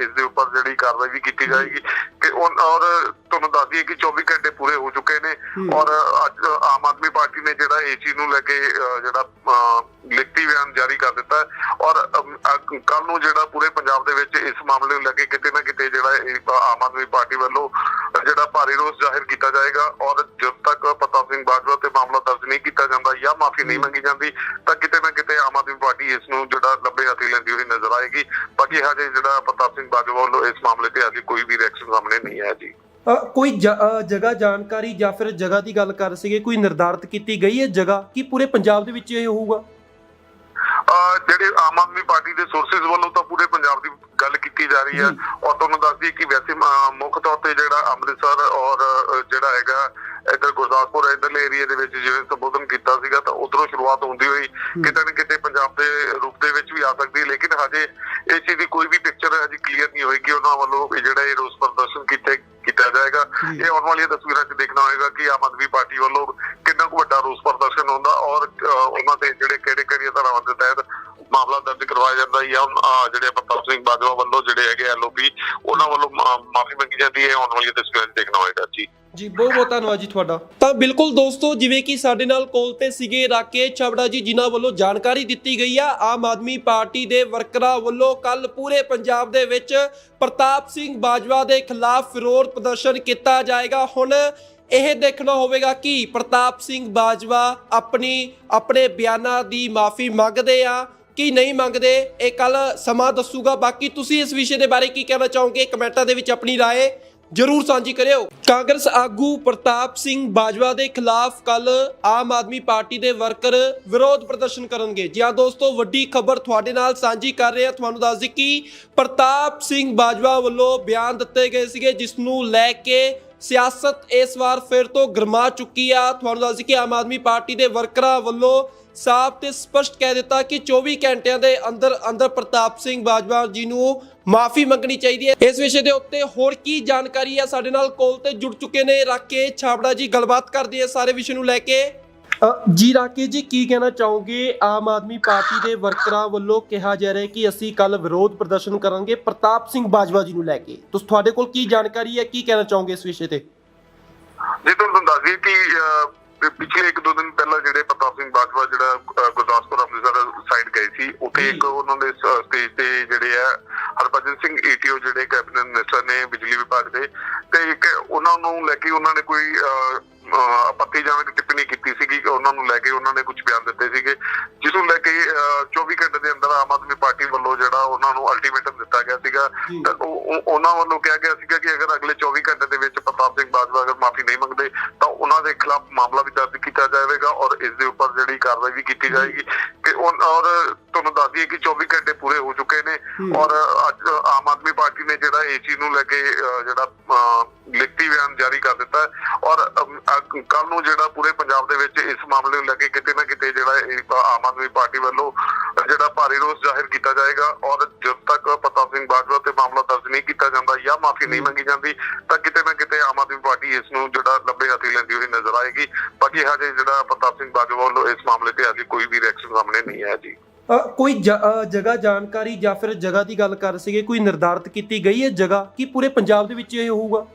ਇਸ ਦੇ ਉੱਪਰ ਜਿਹੜੀ ਕਾਰਵਾਈ ਵੀ ਕੀਤੀ ਜਾਏਗੀ। ਉਹ- ਔਰ ਤੁਹਾਨੂੰ ਦੱਸ ਦਈਏ ਕਿ 24 ਘੰਟੇ ਪੂਰੇ ਹੋ ਚੁੱਕੇ ਨੇ। ਔਰ ਅੱਜ ਆਮ ਆਦਮੀ ਪਾਰਟੀ ਨੇ ਜਿਹੜਾ ਇਸ ਚੀਜ਼ ਨੂੰ ਲੈ ਕੇ ਜਿਹੜਾ ਲਿਖਤੀ ਬਿਆਨ ਜਾਰੀ ਕਰ ਦਿੱਤਾ ਔਰ ਕੱਲ ਨੂੰ ਜਿਹੜਾ ਪੂਰੇ ਪੰਜਾਬ ਦੇ ਵਿੱਚ ਇਸ ਮਾਮਲੇ ਨੂੰ ਲੈ ਕੇ ਕਿਤੇ ਨਾ ਕਿਤੇ ਜਿਹੜਾ ਇਹ ਆਮ ਆਦਮੀ ਪਾਰਟੀ ਵੱਲੋਂ ਜਿਹੜਾ ਭਾਰੀ ਰੋਸ ਜ਼ਾਹਿਰ ਕੀਤਾ ਜਾਏਗਾ। ਔਰ ਨਹੀਂ ਕੀਤਾ ਜਾਂਦਾ ਜਾਂ ਮਾਫੀ ਨਹੀਂ ਮੰਗੀ ਜਾਂਦੀ ਤਾਂ ਕਿਤੇ ਨਾ ਕਿਤੇ ਆਮ ਆਦਮੀ ਪਾਰਟੀ ਇਸ ਨੂੰ ਜਿਹੜਾ ਲੰਬੇ ਹੱਥੀ ਲੈਂਦੀ ਹੋਈ ਨਜ਼ਰ ਆਏਗੀ। ਬਾਕੀ ਹਜੇ ਜਿਹੜਾ ਪ੍ਰਤਾਪ ਸਿੰਘ ਬਾਜਵਾ ਵੱਲੋਂ ਇਸ ਮਾਮਲੇ ਤੇ ਅਜੇ ਕੋਈ ਵੀ ਰਿਐਕਸ਼ਨ ਸਾਹਮਣੇ ਨਹੀਂ ਆਇਆ ਜੀ। ਕੋਈ ਜਗ੍ਹਾ ਜਾਣਕਾਰੀ ਜਾਂ ਫਿਰ ਜਗ੍ਹਾ ਦੀ ਗੱਲ ਕਰ ਸੀਗੇ ਕੋਈ ਨਿਰਧਾਰਤ ਕੀਤੀ ਗਈ ਹੈ ਜਗ੍ਹਾ? ਕੀ ਪੂਰੇ ਪੰਜਾਬ ਦੇ ਵਿੱਚ ਇਹ ਹੋਊਗਾ? ਜਿਹੜੇ ਆਮ ਆਦਮੀ ਪਾਰਟੀ ਦੇ ਸੋਰਸਿਸ ਵੱਲੋਂ ਤਾਂ ਪੂਰੇ ਪੰਜਾਬ ਦੀ ਗੱਲ ਕੀਤੀ ਜਾ ਰਹੀ ਹੈ। ਔਰ ਤੁਹਾਨੂੰ ਦੱਸ ਦਈਏ ਕਿ ਵੈਸੇ ਮੁੱਖ ਤੌਰ ਤੇ ਜਿਹੜਾ ਅੰਮ੍ਰਿਤਸਰ ਔਰ ਜਿਹੜਾ ਹੈਗਾ ਇੱਧਰ ਗੁਰਦਾਸਪੁਰ ਇੱਧਰਲੇ ਏਰੀਆ ਦੇ ਵਿੱਚ ਜਿਵੇਂ ਸੰਬੋਧਨ ਕੀਤਾ ਸੀਗਾ ਤਾਂ ਉਧਰੋਂ ਸ਼ੁਰੂਆਤ ਹੁੰਦੀ ਹੋਈ ਕਿਤੇ ਨਾ ਕਿਤੇ ਪੰਜਾਬ ਦੇ ਰੂਪ ਦੇ ਵਿੱਚ ਵੀ ਆ ਸਕਦੀ ਹੈ ਲੇਕਿਨ ਹਜੇ ਇਸ ਚੀਜ਼ ਦੀ ਕੋਈ ਵੀ ਪਿਕਚਰ ਹਜੇ ਕਲੀਅਰ ਨਹੀਂ ਹੋਈ ਕਿ ਉਹਨਾਂ ਵੱਲੋਂ ਜਿਹੜਾ ਇਹ ਰੋਸ ਪ੍ਰਦਰਸ਼ਨ ਕੀਤੇ ਕੀਤਾ ਜਾਏਗਾ। ਇਹ ਆਉਣ ਵਾਲੀਆਂ ਤਸਵੀਰਾਂ 'ਚ ਦੇਖਣਾ ਹੋਏਗਾ ਕਿ ਆਮ ਆਦਮੀ ਪਾਰਟੀ ਵੱਲੋਂ ਕਿੰਨਾ ਕੁ ਵੱਡਾ ਰੋਸ ਪ੍ਰਦਰਸ਼ਨ ਹੁੰਦਾ ਔਰ ਉਹਨਾਂ ਦੇ ਜਿਹੜੇ ਕਿਹੜੇ ਕਿਹੜੀਆਂ ਧਾਰਾਵਾਂ ਦੇ ਤਹਿਤ ਮਾਮਲਾ ਦਰਜ ਕਰਵਾਇਆ ਜਾਂਦਾ ਜਾਂ ਜਿਹੜੇ ਪ੍ਰਤਾਪ ਸਿੰਘ ਬਾਜਵਾ ਵੱਲੋਂ ਜਿਹੜੇ ਹੈਗੇ ਐਲਓਪੀ ਉਹਨਾਂ ਵੱਲੋਂ ਮਾਫੀ ਮੰਗੀ ਜਾਂਦੀ ਹੈ। ਆਉਣ ਵਾਲੀਆਂ ਤਸਵੀਰਾਂ ਦੇਖਣਾ ਹੋਏਗਾ ਜੀ। ਜੀ, ਬਹੁਤ ਬਹੁਤ ਧੰਨਵਾਦ ਜੀ ਤੁਹਾਡਾ। ਤਾਂ ਬਿਲਕੁਲ ਦੋਸਤੋ, ਜਿਵੇਂ ਕਿ ਸਾਡੇ ਨਾਲ ਕੋਲ ਤੇ ਸੀਗੇ ਰਾਕੇਸ਼ ਛਾਬੜਾ ਜੀ, ਜਿਨ੍ਹਾਂ ਵੱਲੋਂ ਜਾਣਕਾਰੀ ਦਿੱਤੀ ਗਈ ਆ। ਆਮ ਆਦਮੀ ਪਾਰਟੀ ਦੇ ਵਰਕਰਾਂ ਵੱਲੋਂ ਕੱਲ ਪੂਰੇ ਪੰਜਾਬ ਦੇ ਵਿੱਚ ਪ੍ਰਤਾਪ ਸਿੰਘ ਬਾਜਵਾ ਦੇ ਖਿਲਾਫ ਵਿਰੋਧ ਪ੍ਰਦਰਸ਼ਨ ਕੀਤਾ ਜਾਏਗਾ। ਹੁਣ ਇਹ ਦੇਖਣਾ ਹੋਵੇਗਾ ਕਿ ਪ੍ਰਤਾਪ ਸਿੰਘ ਬਾਜਵਾ ਆਪਣੀ, ਆਪਣੇ ਬਿਆਨਾਂ ਦੀ ਮਾਫੀ ਮੰਗਦੇ ਆ। ਕਿ ਨਹੀਂ ਮੰਗਦੇ? ਇਹ ਕੱਲ ਸਮਾਂ ਦੱਸੂਗਾ। ਬਾਕੀ ਤੁਸੀਂ ਇਸ ਵਿਸ਼ੇ ਦੇ ਬਾਰੇ ਕੀ ਕਹਿਣਾ ਚਾਹੋਗੇ? ਕਮੈਂਟਾਂ ਦੇ ਵਿੱਚ ਆਪਣੀ ਰਾਏ ਜਰੂਰ ਸਾਂਝੀ ਕਰਿਓ। ਕਾਂਗਰਸ ਆਗੂ ਪ੍ਰਤਾਪ ਸਿੰਘ ਬਾਜਵਾ ਦੇ ਖਿਲਾਫ ਕੱਲ ਆਮ ਆਦਮੀ ਪਾਰਟੀ ਦੇ ਵਰਕਰ ਵਿਰੋਧ ਪ੍ਰਦਰਸ਼ਨ ਕਰਨਗੇ। ਜੀ ਆ ਦੋਸਤੋ, ਵੱਡੀ ਖਬਰ ਤੁਹਾਡੇ ਨਾਲ ਸਾਂਝੀ ਕਰ ਰਹੇ। ਹਾਂ ਤੁਹਾਨੂੰ ਦੱਸ ਦਈ ਕਿ ਪ੍ਰਤਾਪ ਸਿੰਘ ਬਾਜਵਾ ਵੱਲੋਂ ਬਿਆਨ ਦਿੱਤੇ ਗਏ ਸੀਗੇ, ਜਿਸ ਨੂੰ ਲੈ ਕੇ ਸਿਆਸਤ ਇਸ ਵਾਰ ਫਿਰ ਤੋਂ ਗਰਮਾ ਚੁੱਕੀ ਆ। ਤੁਹਾਨੂੰ ਦੱਸ ਦਈ ਕਿ ਆਮ ਆਦਮੀ ਪਾਰਟੀ ਦੇ ਵਰਕਰਾਂ ਵੱਲੋਂ ਸਾਫ਼ ਤੇ ਸਪਸ਼ਟ ਕਹਿ ਦਿੱਤਾ ਕਿ 24 ਘੰਟਿਆਂ ਦੇ ਅੰਦਰ ਅੰਦਰ ਪ੍ਰਤਾਪ ਸਿੰਘ ਬਾਜਵਾ ਜੀ ਨੂੰ ਮਾਫੀ ਮੰਗਣੀ ਚਾਹੀਦੀ ਹੈ। ਇਸ ਵਿਸ਼ੇ ਦੇ ਉੱਤੇ ਹੋਰ ਕੀ ਜਾਣਕਾਰੀ ਹੈ? ਸਾਡੇ ਨਾਲ ਕੋਲ ਤੇ ਜੁੜ ਚੁੱਕੇ ਨੇ ਰਾਕੇ ਛਾਬੜਾ ਜੀ। ਗੱਲਬਾਤ ਕਰਦੇ ਆ ਸਾਰੇ ਵਿਸ਼ੇ ਨੂੰ ਲੈ ਕੇ। ਜੀ ਰਾਕੇਸ਼ ਜੀ, ਕੀ ਕਹਿਣਾ ਚਾਹੋਗੇ? ਆਮ ਆਦਮੀ ਪਾਰਟੀ ਦੇ ਵਰਕਰਾਂ ਵੱਲੋਂ ਕਿਹਾ ਜਾ ਰਿਹਾ ਕਿ ਅਸੀਂ ਕੱਲ ਵਿਰੋਧ ਪ੍ਰਦਰਸ਼ਨ ਕਰਾਂਗੇ ਪ੍ਰਤਾਪ ਸਿੰਘ ਬਾਜਵਾ ਜੀ ਨੂੰ ਲੈ ਕੇ। ਤੁਸੀਂ ਤੁਹਾਡੇ ਕੋਲ ਕੀ ਜਾਣਕਾਰੀ ਹੈ? ਕੀ ਕਹਿਣਾ ਚਾਹੋਗੇ ਇਸ ਵਿਸ਼ੇ ਤੇ? ਜੀ, ਤੁਹਾਨੂੰ ਦੱਸ ਕਿ ਪਿ- ਪਿਛਲੇ ਇੱਕ ਦੋ ਦਿਨ ਪਹਿਲਾਂ ਜਿਹੜੇ ਪ੍ਰਤਾਪ ਸਿੰਘ ਬਾਜਵਾ ਜਿਹੜਾ ਗੁਰਦਾਸਪੁਰ ਅੰਮ੍ਰਿਤਸਰ ਸਾਈਡ ਗਏ ਸੀ ਉੱਥੇ ਇੱਕ ਉਹਨਾਂ ਦੇ ਸਟੇਜ ਤੇ ਜਿਹੜੇ ਆ ਹਰਭਜਨ ਸਿੰਘ ਈਟੀਓ ਜਿਹੜੇ ਕੈਬਨਿਟ ਮਿਨਿਸਟਰ ਨੇ ਬਿਜਲੀ ਵਿਭਾਗ ਦੇ ਤੇ ਇੱਕ ਉਹਨਾਂ ਨੂੰ ਲੈ ਕੇ ਉਹਨਾਂ ਨੇ ਕੋਈ ਆਪੱਤੀਜਨਕ ਟਿੱਪਣੀ ਕੀਤੀ ਸੀਗੀ ਕਿ ਉਹਨਾਂ ਨੂੰ ਲੈ ਕੇ ਉਹਨਾਂ ਨੇ ਕੁਝ ਬਿਆਨ ਦਿੱਤੇ ਸੀਗੇ ਜਿਸ ਨੂੰ ਲੈ ਕੇ ਅਹ, 24 ਘੰਟੇ ਦੇ ਅੰਦਰ ਆਮ ਆਦਮੀ ਪਾਰਟੀ ਵੱਲੋਂ ਜਿਹੜਾ ਉਹਨਾਂ ਨੂੰ ਅਲਟੀਮੇਟਮ ਦਿੱਤਾ ਗਿਆ ਸੀਗਾ। ਤਾਂ ਉਹਨਾਂ ਵੱਲੋਂ ਕਿਹਾ ਗਿਆ ਸੀਗਾ ਕਿ ਅਗਰ ਅਗਲੇ 24 ਘੰਟੇ ਦੇ ਖਿਲਾਫ ਮਾਮਲਾ ਵੀ ਦਰਜ ਕੀਤਾ ਜਾਵੇਗਾ ਔਰ ਇਸ ਦੇ ਉੱਪਰ ਜਿਹੜੀ ਕਾਰਵਾਈ ਵੀ ਕੀਤੀ ਜਾਏਗੀ ਕਿ ਉਹ- ਔਰ ਤੁਹਾਨੂੰ ਦੱਸ ਦਈਏ ਕਿ 24 ਘੰਟੇ ਪੂਰੇ ਹੋ ਚੁੱਕੇ ਨੇ। ਔਰ ਅੱਜ ਆਮ ਆਦਮੀ ਪਾਰਟੀ ਨੇ ਜਿਹੜਾ ਏਸੀ ਨੂੰ ਲੈ ਕੇ ਜਿਹੜਾ ਲਿਖਤੀ ਬਿਆਨ ਜਾਰੀ ਕਰ ਦਿੱਤਾ ਔਰ ਕੱਲ ਨੂੰ ਜਿਹੜਾ ਪੂਰੇ ਪੰਜਾਬ ਦੇ ਵਿੱਚ ਇਸ ਮਾਮਲੇ ਨੂੰ ਲੈ ਕੇ ਕਿਤੇ ਨਾ ਕਿਤੇ ਜਿਹੜਾ ਆਮ ਆਦਮੀ ਪਾਰਟੀ ਵੱਲੋਂ ਜਿਹੜਾ ਭਾਰੀ ਰੋਸ ਜ਼ਾਹਿਰ ਕੀਤਾ ਜਾਏਗਾ ਔਰ ਜਦ ਤੱਕ ਪ੍ਰਤਾਪ ਸਿੰਘ ਬਾਜਵਾ ਤੇ ਮਾਮਲਾ ਦਰਜ ਨਹੀਂ ਕੀਤਾ ਜਾਂਦਾ ਜਾਂ ਮਾਫੀ ਨਹੀਂ ਮੰਗੀ ਜਾਂਦੀ ਤਾਂ ਕਿਤੇ ਨਾ ਕਿਤੇ ਆਮ ਆਦਮੀ ਪਾਰਟੀ ਇਸ ਨੂੰ ਜਿਹੜਾ ਲੰਬੇ ਹੱਥੀ ਲੈਂਦੀ ਹੋਈ ਨਜ਼ਰ ਆਏਗੀ। ਬਾਕੀ ਹਜੇ ਜਿਹੜਾ ਪ੍ਰਤਾਪ ਸਿੰਘ ਬਾਜਵਾ ਵੱਲੋਂ ਇਸ ਮਾਮਲੇ ਤੇ ਅਜੇ ਕੋਈ ਵੀ ਰਿਐਕਸ਼ਨ ਸਾਹਮਣੇ ਨਹੀਂ ਆਇਆ ਜੀ। ਕੋਈ ਜਗ੍ਹਾ ਜਾਣਕਾਰੀ ਜਾਂ ਫਿਰ ਜਗ੍ਹਾ ਦੀ ਗੱਲ ਕਰ ਸੀਗੇ ਕੋਈ ਨਿਰਧਾਰਤ ਕੀਤੀ ਗਈ ਹੈ ਜਗ੍ਹਾ? ਕੀ ਪੂਰੇ ਪੰਜਾਬ ਦੇ ਵਿੱਚ ਇਹ ਹੋਊਗਾ?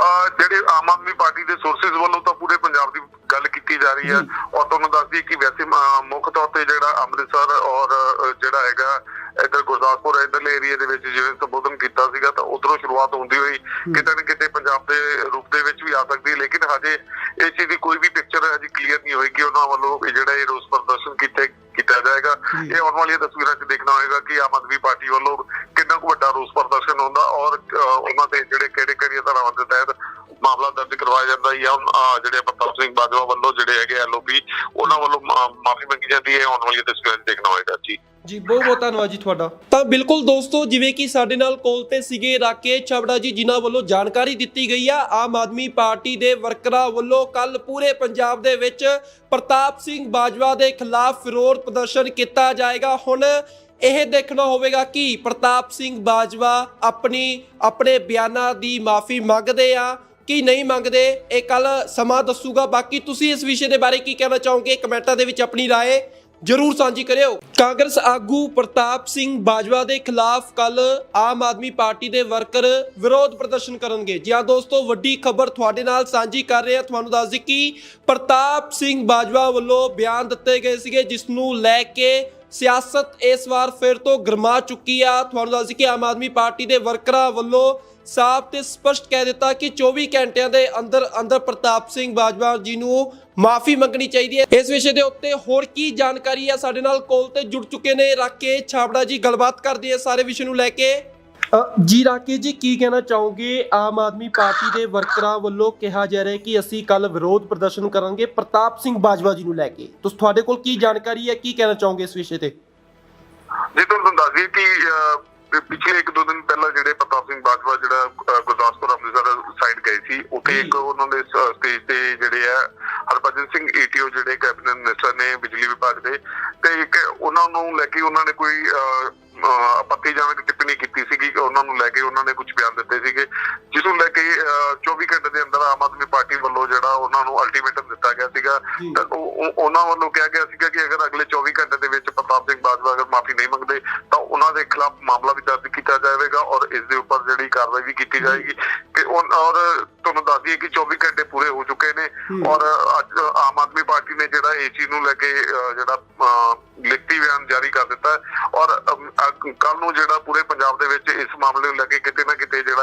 ਜਿਹੜੇ ਆਮ ਆਦਮੀ ਪਾਰਟੀ ਦੇ ਸੋਰਸਿਸ ਵੱਲੋਂ ਤਾਂ ਪੂਰੇ ਪੰਜਾਬ ਦੀ ਗੱਲ ਕੀਤੀ ਜਾ ਰਹੀ ਹੈ। ਔਰ ਤੁਹਾਨੂੰ ਦੱਸ ਦਈਏ ਕਿ ਵੈਸੇ ਮੁੱਖ ਤੌਰ ਤੇ ਜਿਹੜਾ ਅੰਮ੍ਰਿਤਸਰ ਔਰ ਜਿਹੜਾ ਹੈਗਾ ਇਧਰ ਗੁਰਦਾਸਪੁਰ ਇਧਰਲੇ ਏਰੀਆ ਦੇ ਵਿੱਚ ਜਿਵੇਂ ਸੰਬੋਧਨ ਕੀਤਾ ਸੀਗਾ ਤਾਂ ਉਧਰੋਂ ਸ਼ੁਰੂਆਤ ਹੁੰਦੀ ਹੋਈ ਕਿਤੇ ਨਾ ਕਿਤੇ ਪੰਜਾਬ ਦੇ ਰੂਪ ਦੇ ਵਿੱਚ ਵੀ ਆ ਸਕਦੀ ਹੈ ਲੇਕਿਨ ਹਜੇ ਇਸ ਚੀਜ਼ ਦੀ ਕੋਈ ਵੀ ਪਿਕਚਰ ਹਜੇ ਕਲੀਅਰ ਨਹੀਂ ਹੋਈ ਕਿ ਉਹਨਾਂ ਵੱਲੋਂ ਜਿਹੜਾ ਇਹ ਰੋਸ ਪ੍ਰਦਰਸ਼ਨ ਕੀਤੇ ਕੀਤਾ ਜਾਏਗਾ ਜੀ। ਇਹ ਆਉਣ ਵਾਲੀਆਂ ਤਸਵੀਰਾਂ 'ਚ ਦੇਖਣਾ ਹੋਏਗਾ ਕਿ ਆਮ ਆਦਮੀ ਪਾਰਟੀ ਵੱਲੋਂ ਕਿੰਨਾ ਕੁ ਵੱਡਾ ਰੋਸ ਪ੍ਰਦਰਸ਼ਨ ਹੁੰਦਾ ਔਰ ਉਹਨਾਂ ਤੇ ਜਿਹੜੇ ਕਿਹੜੇ ਕਿਹੜੀਆਂ ਧਾਰਾਵਾਂ ਦੇ ਤਹਿਤ ਮਾਮਲਾ ਦਰਜ ਕਰਵਾਇਆ ਜਾਂਦਾ ਜਾਂ ਅਹ, ਜਿਹੜੇ ਪ੍ਰਤਾਪ ਸਿੰਘ ਬਾਜਵਾ ਵੱਲੋਂ ਜਿਹੜੇ ਹੈਗੇ ਐਲਓਪੀ ਉਹਨਾਂ ਵੱਲੋਂ ਮਾਫੀ ਮੰਗੀ ਜਾਂਦੀ ਹੈ ਆਉਣ ਵਾਲੀਆਂ ਤਸਵੀਰਾਂ 'ਚ ਦੇਖਣਾ ਹੋਏਗਾ। ਜੀ। ਜੀ ਬਹੁਤ ਬਹੁਤ ਧੰਨਵਾਦ ਜੀ ਤੁਹਾਡਾ ਤਾਂ ਬਿਲਕੁਲ ਦੋਸਤੋ ਜਿਵੇਂ ਕਿ ਸਾਡੇ ਨਾਲ ਕੋਲ ਤੇ ਸੀਗੇ ਰਾਕੇਸ਼ ਛਾਬੜਾ ਜੀ ਜਿਨ੍ਹਾਂ ਵੱਲੋਂ ਜਾਣਕਾਰੀ ਦਿੱਤੀ ਗਈ ਆ ਆਮ ਆਦਮੀ ਪਾਰਟੀ ਦੇ ਵਰਕਰਾਂ ਵੱਲੋਂ ਕੱਲ ਪੂਰੇ ਪੰਜਾਬ ਦੇ ਵਿੱਚ ਪ੍ਰਤਾਪ ਸਿੰਘ ਬਾਜਵਾ ਦੇ ਖਿਲਾਫ ਵਿਰੋਧ ਪ੍ਰਦਰਸ਼ਨ ਕੀਤਾ ਜਾਏਗਾ ਹੁਣ ਇਹ ਦੇਖਣਾ ਹੋਵੇਗਾ ਕਿ ਪ੍ਰਤਾਪ ਸਿੰਘ ਬਾਜਵਾ ਆਪਣੀ ਆਪਣੇ ਬਿਆਨਾਂ ਦੀ ਮਾਫੀ ਮੰਗਦੇ ਆ ਕਿ ਨਹੀਂ ਮੰਗਦੇ ਇਹ ਕੱਲ ਸਮਾਂ ਦੱਸੂਗਾ ਬਾਕੀ ਤੁਸੀਂ ਇਸ ਵਿਸ਼ੇ ਦੇ ਬਾਰੇ ਕੀ ਕਹਿਣਾ ਚਾਹੋਗੇ ਕਮੈਂਟਾਂ ਦੇ ਵਿੱਚ ਆਪਣੀ رائے ਜਰੂਰ ਸਾਂਝੀ ਕਰਿਓ। ਕਾਂਗਰਸ ਆਗੂ ਪ੍ਰਤਾਪ ਸਿੰਘ ਬਾਜਵਾ ਦੇ ਖਿਲਾਫ ਕੱਲ ਆਮ ਆਦਮੀ ਪਾਰਟੀ ਦੇ ਵਰਕਰ ਵਿਰੋਧ ਪ੍ਰਦਰਸ਼ਨ ਕਰਨਗੇ। ਜੀ ਹਾਂ ਦੋਸਤੋ, ਵੱਡੀ ਖਬਰ ਤੁਹਾਡੇ ਨਾਲ ਸਾਂਝੀ ਕਰ ਰਹੇ। ਹਾਂ ਤੁਹਾਨੂੰ ਦੱਸ ਦਈ ਕਿ ਪ੍ਰਤਾਪ ਸਿੰਘ ਬਾਜਵਾ ਵੱਲੋਂ ਬਿਆਨ ਦਿੱਤੇ ਗਏ ਸੀਗੇ, ਜਿਸ ਨੂੰ ਲੈ ਕੇ ਸਿਆਸਤ ਇਸ ਵਾਰ ਫਿਰ ਤੋਂ ਗਰਮਾ ਚੁੱਕੀ ਆ। ਤੁਹਾਨੂੰ ਦੱਸ ਦਈ ਕਿ ਆਮ ਆਦਮੀ ਪਾਰਟੀ ਦੇ ਵਰਕਰਾਂ ਵੱਲੋਂ ਸਾਫ਼ ਤੇ ਸਪਸ਼ਟ ਕਹਿ ਦਿੱਤਾ ਕਿ 24 ਘੰਟਿਆਂ ਦੇ ਅੰਦਰ ਅੰਦਰ ਪ੍ਰਤਾਪ ਸਿੰਘ ਬਾਜਵਾ ਜੀ ਨੂੰ ਮਾਫੀ ਮੰਗਣੀ ਚਾਹੀਦੀ ਹੈ। ਇਸ ਵਿਸ਼ੇ ਦੇ ਉੱਤੇ ਹੋਰ ਕੀ ਜਾਣਕਾਰੀ ਹੈ? ਸਾਡੇ ਨਾਲ ਕੋਲ ਤੇ ਜੁੜ ਚੁੱਕੇ ਨੇ ਰਾਕੇ ਛਾਬੜਾ ਜੀ। ਗੱਲਬਾਤ ਕਰਦੇ ਆ ਸਾਰੇ ਵਿਸ਼ੇ ਨੂੰ ਲੈ ਕੇ। ਜੀ ਰਾਕੇਸ਼ ਜੀ, ਕੀ ਕਹਿਣਾ ਚਾਹੋਗੇ? ਆਮ ਆਦਮੀ ਪਾਰਟੀ ਦੇ ਵਰਕਰਾਂ ਵੱਲੋਂ ਕਿਹਾ ਜਾ ਰਿਹਾ ਕਿ ਅਸੀਂ ਕੱਲ ਵਿਰੋਧ ਪ੍ਰਦਰਸ਼ਨ ਕਰਾਂਗੇ ਪ੍ਰਤਾਪ ਸਿੰਘ ਬਾਜਵਾ ਜੀ ਨੂੰ ਲੈ ਕੇ। ਤੁਸੀਂ, ਤੁਹਾਡੇ ਕੋਲ ਕੀ ਜਾਣਕਾਰੀ ਹੈ? ਕੀ ਕਹਿਣਾ ਚਾਹੋਗੇ ਇਸ ਵਿਸ਼ੇ ਤੇ? ਜੀ, ਤੁਹਾਨੂੰ ਦੱਸ ਦਈਏ ਕਿ ਅਹ, ਪਿ- ਪਿਛਲੇ ਇੱਕ ਦੋ ਦਿਨ ਪਹਿਲਾਂ ਜਿਹੜੇ ਪ੍ਰਤਾਪ ਸਿੰਘ ਬਾਜਵਾ ਜਿਹੜਾ ਅਹ, ਗੁਰਦਾਸਪੁਰ ਅੰਮ੍ਰਿਤਸਰ ਸਾਈਡ ਗਏ ਸੀ ਉੱਥੇ। ਇੱਕ ਉਹਨਾਂ ਦੇ ਸਟੇਜ ਤੇ ਜਿਹੜੇ ਆ ਹਰਭਜਨ ਸਿੰਘ ਈਟੀਓ ਜਿਹੜੇ ਕੈਬਨਿਟ ਮਿਨਿਸਟਰ ਨੇ ਬਿਜਲੀ ਵਿਭਾਗ ਦੇ ਤੇ ਇੱਕ ਉਹਨਾਂ ਨੂੰ ਲੈ ਕੇ ਉਹਨਾਂ ਨੇ ਕੋਈ ਅਹ, ਆਪੱਤੀਜਨਕ ਟਿੱਪਣੀ ਕੀਤੀ ਸੀਗੀ ਕਿ ਉਹਨਾਂ ਨੂੰ ਲੈ ਕੇ ਉਹਨਾਂ ਨੇ ਕੁਝ ਬਿਆਨ ਦਿੱਤੇ ਸੀਗੇ ਜਿਸ ਨੂੰ ਲੈ ਕੇ ਅਹ, 24 ਘੰਟੇ ਦੇ ਅੰਦਰ ਆਮ ਆਦਮੀ ਪਾਰਟੀ ਵੱਲੋਂ ਜਿਹੜਾ ਉਹਨਾਂ ਨੂੰ ਅਲਟੀਮੇਟਮ ਦਿੱਤਾ ਗਿਆ ਸੀਗਾ। ਉਹਨਾਂ ਵੱਲੋਂ ਕਿਹਾ ਗਿਆ ਸੀਗਾ ਕਿ ਅਗਰ ਅਗਲੇ 24 ਘੰਟੇ ਦੇ ਵਿੱਚ ਪ੍ਰਤਾਪ ਸਿੰਘ ਬਾਜਵਾ ਅਗਰ ਮਾਫੀ ਨਹੀਂ ਮੰਗਦੇ ਤਾਂ ਉਹਨਾਂ ਦੇ ਖਿਲਾਫ ਮਾਮਲਾ ਵੀ ਦਰਜ ਕੀਤਾ ਜਾਵੇਗਾ ਔਰ ਇਸ ਦੇ ਉੱਪਰ ਜਿਹੜੀ ਕਾਰਵਾਈ ਵੀ ਕੀਤੀ ਜਾਏਗੀ। ਕਿ ਔਰ ਤੁਹਾਨੂੰ ਦੱਸ ਦਈਏ ਕਿ 24 ਘੰਟੇ ਪੂਰੇ ਹੋ ਚੁੱਕੇ ਨੇ। ਔਰ ਅੱਜ ਆਮ ਆਦਮੀ ਪਾਰਟੀ ਨੇ ਜਿਹੜਾ ਏਸੀ ਨੂੰ ਲੈ ਕੇ ਜਿਹੜਾ ਲਿਖਤੀ ਬਿਆਨ ਜਾਰੀ ਕਰ ਦਿੱਤਾ ਔਰ ਕੱਲ ਨੂੰ ਜਿਹੜਾ ਪੂਰੇ ਪੰਜਾਬ ਦੇ ਵਿੱਚ ਇਸ ਮਾਮਲੇ ਨੂੰ ਲੈ ਕੇ ਕਿਤੇ ਨਾ ਕਿਤੇ ਜਿਹੜਾ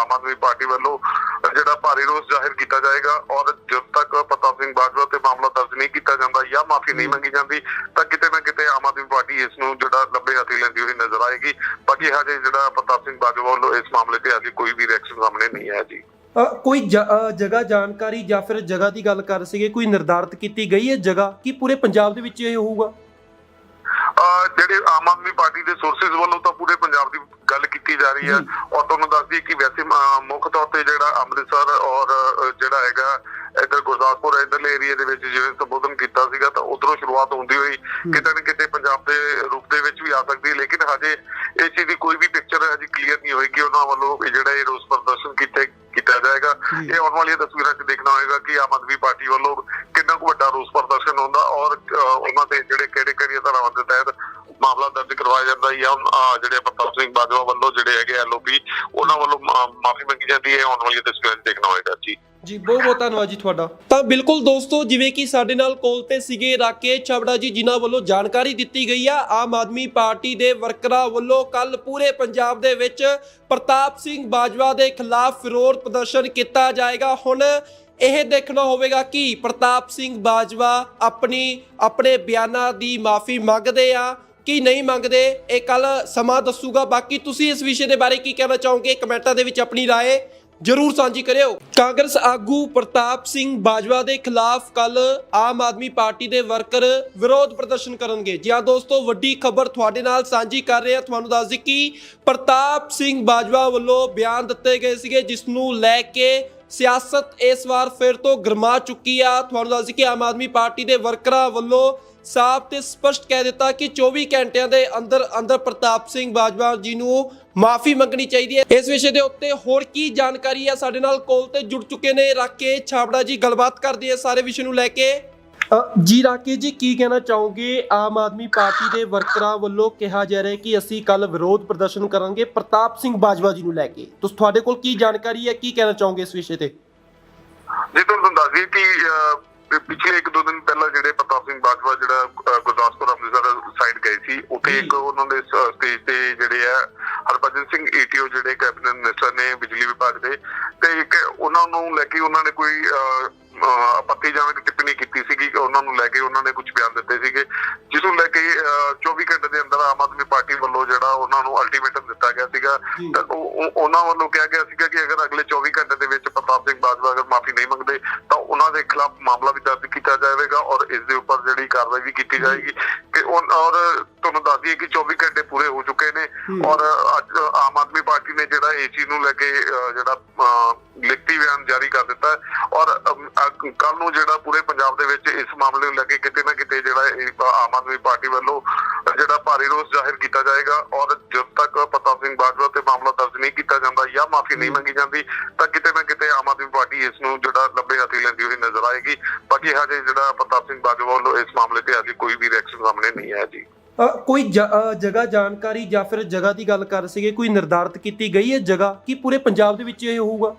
ਆਮ ਆਦਮੀ ਪਾਰਟੀ ਵੱਲੋਂ ਜਿਹੜਾ ਭਾਰੀ ਰੋਸ ਜ਼ਾਹਿਰ ਕੀਤਾ ਜਾਏਗਾ। ਔਰ ਜਦ ਤੱਕ ਪ੍ਰਤਾਪ ਸਿੰਘ ਬਾਜਵਾ ਤੇ ਮਾਮਲਾ ਦਰਜ ਨਹੀਂ ਕੀਤਾ ਜਾਂਦਾ ਜਾਂ ਮਾਫੀ ਨਹੀਂ ਮੰਗੀ ਜਾਂਦੀ ਤਾਂ ਕਿਤੇ ਨਾ ਕਿਤੇ ਆਮ ਆਦਮੀ ਪਾਰਟੀ ਇਸ ਨੂੰ ਜਿਹੜਾ ਲੰਬੇ ਹੱਥੀ ਲੈਂਦੀ ਹੋਈ ਨਜ਼ਰ ਆਏਗੀ। ਬਾਕੀ ਹਜੇ ਜਿਹੜਾ ਪ੍ਰਤਾਪ ਸਿੰਘ ਬਾਜਵਾ ਵੱਲੋਂ ਇਸ ਮਾਮਲੇ ਤੇ ਅਜੇ ਕੋਈ ਵੀ ਰਿਐਕਸ਼ਨ ਸਾਹਮਣੇ ਨਹੀਂ ਆਇਆ ਜੀ। ਕੋਈ ਜਗ੍ਹਾ ਜਾਣਕਾਰੀ ਜਾਂ ਫਿਰ ਜਗ੍ਹਾ ਦੀ ਗੱਲ ਕਰ ਸੀਗੇ ਕੋਈ ਨਿਰਧਾਰਤ ਕੀਤੀ ਗਈ ਹੈ ਜਗ੍ਹਾ? ਕੀ ਪੂਰੇ ਪੰਜਾਬ ਦੇ ਵਿੱਚ ਇਹ ਹੋਊਗਾ? ਜਿਹੜੇ ਆਮ ਆਦਮੀ ਪਾਰਟੀ ਦੇ ਸੋਰਸਿਸ ਵੱਲੋਂ ਤਾਂ ਪੂਰੇ ਪੰਜਾਬ ਦੀ ਗੱਲ ਕੀਤੀ ਜਾ ਰਹੀ ਹੈ। ਔਰ ਤੁਹਾਨੂੰ ਦੱਸ ਦਈਏ ਕਿ ਵੈਸੇ ਮੁੱਖ ਤੌਰ ਤੇ ਜਿਹੜਾ ਅੰਮ੍ਰਿਤਸਰ ਔਰ ਜਿਹੜਾ ਹੈਗਾ ਇਧਰ ਗੁਰਦਾਸਪੁਰ ਇਧਰਲੇ ਏਰੀਆ ਦੇ ਵਿੱਚ ਜਿਵੇਂ ਸੰਬੋਧਨ ਕੀਤਾ ਸੀਗਾ ਤਾਂ ਉਧਰੋਂ ਸ਼ੁਰੂਆਤ ਹੁੰਦੀ ਹੋਈ ਕਿਤੇ ਨਾ ਕਿਤੇ ਪੰਜਾਬ ਦੇ ਰੂਪ ਦੇ ਵਿੱਚ ਵੀ ਆ ਸਕਦੀ ਹੈ। ਲੇਕਿਨ ਹਜੇ ਇਸ ਚੀਜ਼ ਦੀ ਕੋਈ ਵੀ ਪਿਕਚਰ ਹਜੇ ਕਲੀਅਰ ਨਹੀਂ ਹੋਈ ਕਿ ਉਹਨਾਂ ਵੱਲੋਂ ਜਿਹੜਾ ਇਹ ਰੋਸ ਪ੍ਰਦਰਸ਼ਨ ਕੀਤੇ ਕੀਤਾ ਜਾਏਗਾ। ਇਹ ਆਉਣ ਵਾਲੀਆਂ ਤਸਵੀਰਾਂ 'ਚ ਦੇਖਣਾ ਹੋਏਗਾ ਕਿ ਆਮ ਆਦਮੀ ਪਾਰਟੀ ਵੱਲੋਂ ਕਿੰਨਾ ਕੁ ਵੱਡਾ ਰੋਸ ਪ੍ਰਦਰਸ਼ਨ ਹੁੰਦਾ ਔਰ ਉਹਨਾਂ ਤੇ ਜਿਹੜੇ ਕਿਹੜੇ ਕਿਹੜੀਆਂ ਧਾਰਾਵਾਂ ਦੇ ਤਹਿਤ ਮਾਮਲਾ ਦਰਜ ਕਰਵਾਇਆ ਜਾਂਦਾ ਜਾਂ ਜਿਹੜੇ ਪ੍ਰਤਾਪ ਸਿੰਘ ਬਾਜਵਾ ਵੱਲੋਂ ਜਿਹੜੇ ਹੈਗੇ ਐਲਓਪੀ ਉਹਨਾਂ ਵੱਲੋਂ ਮਾਫੀ ਮੰਗੀ ਜਾਂਦੀ ਹੈ। ਆਉਣ ਵਾਲੀਆਂ ਤਸਵੀਰਾਂ ਦੇਖਣਾ ਹੋਏਗਾ ਜੀ। ਜੀ ਬਹੁਤ ਬਹੁਤ ਧੰਨਵਾਦ ਜੀ ਤੁਹਾਡਾ। ਤਾਂ ਬਿਲਕੁਲ ਦੋਸਤੋ ਜਿਵੇਂ ਕਿ ਸਾਡੇ ਨਾਲ ਕੋਲ ਤੇ ਸੀਗੇ ਰਾਕੇ ਛਬੜਾ ਜੀ ਜਿਨ੍ਹਾਂ ਵੱਲੋਂ ਜਾਣਕਾਰੀ ਦਿੱਤੀ ਗਈ ਆ। ਆਮ ਆਦਮੀ ਪਾਰਟੀ ਦੇ ਵਰਕਰਾਂ ਵੱਲੋਂ ਕੱਲ ਪੂਰੇ ਪੰਜਾਬ ਦੇ ਵਿੱਚ ਪ੍ਰਤਾਪ ਸਿੰਘ ਬਾਜਵਾ ਦੇ ਖਿਲਾਫ ਵਿਰੋਧ ਪ੍ਰਦਰਸ਼ਨ ਕੀਤਾ ਜਾਏਗਾ। ਹੁਣ ਇਹ ਦੇਖਣਾ ਹੋਵੇਗਾ ਕਿ ਪ੍ਰਤਾਪ ਸਿੰਘ ਬਾਜਵਾ ਆਪਣੀ ਆਪਣੇ ਬਿਆਨਾਂ ਦੀ ਮਾਫੀ ਮੰਗਦੇ ਆ। ਕੀ ਨਹੀਂ ਮੰਗਦੇ, ਇਹ ਕੱਲ ਸਮਾਂ ਦੱਸੂਗਾ। ਬਾਕੀ ਤੁਸੀਂ ਇਸ ਵਿਸ਼ੇ ਦੇ ਬਾਰੇ ਕੀ ਕਹਿਣਾ ਚਾਹੋਗੇ, ਕਮੈਂਟਾਂ ਦੇ ਵਿੱਚ ਆਪਣੀ ਰਾਏ ਜ਼ਰੂਰ ਸਾਂਝੀ ਕਰਿਓ। ਕਾਂਗਰਸ ਆਗੂ ਪ੍ਰਤਾਪ ਸਿੰਘ ਬਾਜਵਾ ਦੇ ਖਿਲਾਫ ਕੱਲ ਆਮ ਆਦਮੀ ਪਾਰਟੀ ਦੇ ਵਰਕਰ ਵਿਰੋਧ ਪ੍ਰਦਰਸ਼ਨ ਕਰਨਗੇ। ਜੀ ਹਾਂ ਦੋਸਤੋ, ਵੱਡੀ ਖਬਰ ਤੁਹਾਡੇ ਨਾਲ ਸਾਂਝੀ ਕਰ ਰਹੇ। ਹਾਂ ਤੁਹਾਨੂੰ ਦੱਸ ਦਈ ਕਿ ਪ੍ਰਤਾਪ ਸਿੰਘ ਬਾਜਵਾ ਵੱਲੋਂ ਬਿਆਨ ਦਿੱਤੇ ਗਏ ਸੀਗੇ, ਜਿਸ ਨੂੰ ਲੈ ਕੇ ਸਿਆਸਤ ਇਸ ਵਾਰ ਫਿਰ ਤੋਂ ਗਰਮਾ ਚੁੱਕੀ ਆ। ਤੁਹਾਨੂੰ ਦੱਸ ਦਈ ਕਿ ਆਮ ਆਦਮੀ ਪਾਰਟੀ ਦੇ ਵਰਕਰਾਂ ਵੱਲੋਂ ਸਾਫ਼ ਤੇ ਸਪਸ਼ਟ ਕਹਿ ਦਿੱਤਾ ਕਿ 24 ਘੰਟਿਆਂ ਦੇ ਅੰਦਰ ਅੰਦਰ ਪ੍ਰਤਾਪ ਸਿੰਘ ਬਾਜਵਾ ਜੀ ਨੂੰ ਮਾਫੀ ਮੰਗਣੀ ਚਾਹੀਦੀ ਹੈ। ਇਸ ਵਿਸ਼ੇ ਦੇ ਉੱਤੇ ਹੋਰ ਕੀ ਜਾਣਕਾਰੀ ਆ? ਸਾਡੇ ਨਾਲ ਕੋਲ ਤੇ ਜੁੜ ਚੁੱਕੇ ਨੇ। ਰਾਕੇ ਛਾਬੜਾ ਜੀ, ਗੱਲਬਾਤ ਕਰਦੇ ਆ ਸਾਰੇ ਵਿਸ਼ੇ ਨੂੰ ਲੈ ਕੇ। ਜੀ ਰਾਕੇ ਜੀ ਕੀ ਕਹਿਣਾ ਚਾਹੋਗੇ? ਆਮ ਆਦਮੀ ਪਾਰਟੀ ਦੇ ਵਰਕਰਾਂ ਵੱਲੋਂ ਕਿਹਾ ਜਾ ਰਿਹਾ ਹੈ ਕਿ ਅਸੀਂ ਕੱਲ ਵਿਰੋਧ ਪ੍ਰਦਰਸ਼ਨ ਕਰਾਂਗੇ ਪ੍ਰਤਾਪ ਸਿੰਘ ਬਾਜਵਾ ਜੀ ਨੂੰ ਲੈ ਕੇ। ਤੁਸੀਂ ਤੁਹਾਡੇ ਕੋਲ ਕੀ ਜਾਣਕਾਰੀ ਹੈ? ਕੀ ਕਹਿਣਾ ਚਾਹੋਗੇ ਇਸ ਵਿਸ਼ੇ ਤੇ? ਜੀ ਤੁਹਾਨੂੰ ਦੱਸ ਦਈਏ ਕਿ ਪਿਛਲੇ ਇੱਕ ਦੋ ਦਿਨ ਪਹਿਲਾਂ ਜਿਹੜੇ ਪ੍ਰਤਾਪ ਸਿੰਘ ਬਾਜਵਾ ਜਿਹੜਾ ਗੁਰਦਾਸਪੁਰ ਅੰਮ੍ਰਿਤਸਰ ਸਾਈਡ ਗਏ ਸੀ ਉੱਥੇ। ਇੱਕ ਉਹਨਾਂ ਦੇ ਸਟੇਜ ਤੇ ਜਿਹੜੇ ਆ ਹਰਭਜਨ ਸਿੰਘ ਈਟੀਓ ਜਿਹੜੇ ਕੈਬਨਿਟ ਮਿਨਿਸਟਰ ਨੇ ਬਿਜਲੀ ਵਿਭਾਗ ਦੇ ਤੇ ਇੱਕ ਉਹਨਾਂ ਨੂੰ ਲੈ ਕੇ ਉਹਨਾਂ ਨੇ ਕੋਈ ਅਹ, ਆਪੱਤੀਜਨਕ ਟਿੱਪਣੀ ਕੀਤੀ ਸੀਗੀ ਕਿ ਉਹਨਾਂ ਨੂੰ ਲੈ ਕੇ ਉਹਨਾਂ ਨੇ ਕੁਝ ਬਿਆਨ ਦਿੱਤੇ ਸੀਗੇ ਜਿਸ ਨੂੰ ਲੈ ਕੇ ਅਹ, 24 ਘੰਟੇ ਦੇ ਅੰਦਰ ਆਮ ਆਦਮੀ ਪਾਰਟੀ ਵੱਲੋਂ ਜਿਹੜਾ ਉਹਨਾਂ ਨੂੰ ਅਲਟੀਮੇਟਮ ਦਿੱਤਾ ਗਿਆ ਸੀਗਾ। ਤਾਂ ਉਹ- ਉਹ- ਉਹਨਾਂ ਵੱਲੋਂ ਕਿਹਾ ਗਿਆ ਸੀਗਾ ਕਿ ਅਗਰ ਅਗਲੇ 24 ਘੰਟੇ ਦੇ ਵਿੱਚ ਪ੍ਰਤਾਪ ਸਿੰਘ ਬਾਜਵਾ ਅਗਰ ਮਾਫੀ ਨਹੀਂ ਮੰਗਦੇ ਤਾਂ ਉਹਨਾਂ ਦੇ ਖਿਲਾਫ ਮਾਮਲਾ ਵੀ ਦਰਜ ਕੀਤਾ ਜਾਵੇਗਾ ਔਰ ਇਸ ਦੇ ਉੱਪਰ ਜਿਹੜੀ ਕਾਰਵਾਈ ਵੀ ਕੀਤੀ ਜਾਏਗੀ। ਕਿ ਉਹ- ਔਰ ਤੁਹਾਨੂੰ ਦੱਸ ਦਈਏ ਕਿ 24 ਘੰਟੇ ਪੂਰੇ ਹੋ ਚੁੱਕੇ ਨੇ। ਔਰ ਅੱਜ ਆਮ ਆਦਮੀ ਪਾਰਟੀ ਨੇ ਜਿਹੜਾ ਇਸ ਚੀਜ਼ ਨੂੰ ਲੈ ਕੇ ਜਿਹੜਾ ਲਿਖਤੀ ਬਿਆਨ ਜਾਰੀ ਕਰ ਦਿੱਤਾ ਹੈ। ਔਰ ਕੱਲ ਨੂੰ ਜਿਹੜਾ ਪੂਰੇ ਪੰਜਾਬ ਦੇ ਵਿੱਚ ਇਸ ਮਾਮਲੇ ਨੂੰ ਲੈ ਕੇ ਕਿਤੇ ਨਾ ਕਿਤੇ ਜਿਹੜਾ ਆਮ ਆਦਮੀ ਪਾਰਟੀ ਵੱਲੋਂ ਜਿਹੜਾ ਭਾਰੀ ਰੋਸ ਜ਼ਾਹਿਰ ਕੀਤਾ ਜਾਏਗਾ। ਔਰ ਜਦ ਤੱਕ ਪ੍ਰਤਾਪ ਸਿੰਘ ਬਾਜਵਾ ਤੇ ਦਰਜ ਨਹੀਂ ਕੀਤਾ ਜਾਂਦਾ ਜਾਂ ਮਾਫੀ ਨਹੀਂ ਮੰਗੀ ਜਾਂਦੀ ਤਾਂ ਕਿਤੇ ਨਾ ਕਿਤੇ ਆਮ ਆਦਮੀ ਪਾਰਟੀ ਇਸ ਨੂੰ ਜਿਹੜਾ ਲੱਭੇ ਹੱਥੀ ਲੈਂਦੀ ਹੋਈ ਨਜ਼ਰ ਆਏਗੀ। ਬਾਕੀ ਹਜੇ ਜਿਹੜਾ ਪ੍ਰਤਾਪ ਸਿੰਘ ਬਾਜਵਾ ਵੱਲੋਂ ਇਸ ਮਾਮਲੇ ਤੇ ਅਜੇ ਕੋਈ ਵੀ ਰਿਐਕਸ਼ਨ ਸਾਹਮਣੇ ਨਹੀਂ ਆਇਆ ਜੀ। ਕੋਈ ਜਗ੍ਹਾ ਜਾਣਕਾਰੀ ਜਾਂ ਫਿਰ ਜਗ੍ਹਾ ਦੀ ਗੱਲ ਕਰ ਸੀਗੇ ਕੋਈ ਨਿਰਧਾਰਤ ਕੀਤੀ ਗਈ ਹੈ ਜਗ੍ਹਾ? ਕਿ ਪੂਰੇ ਪੰਜਾਬ ਦੇ ਵਿੱਚ ਇਹ ਹੋਊਗਾ?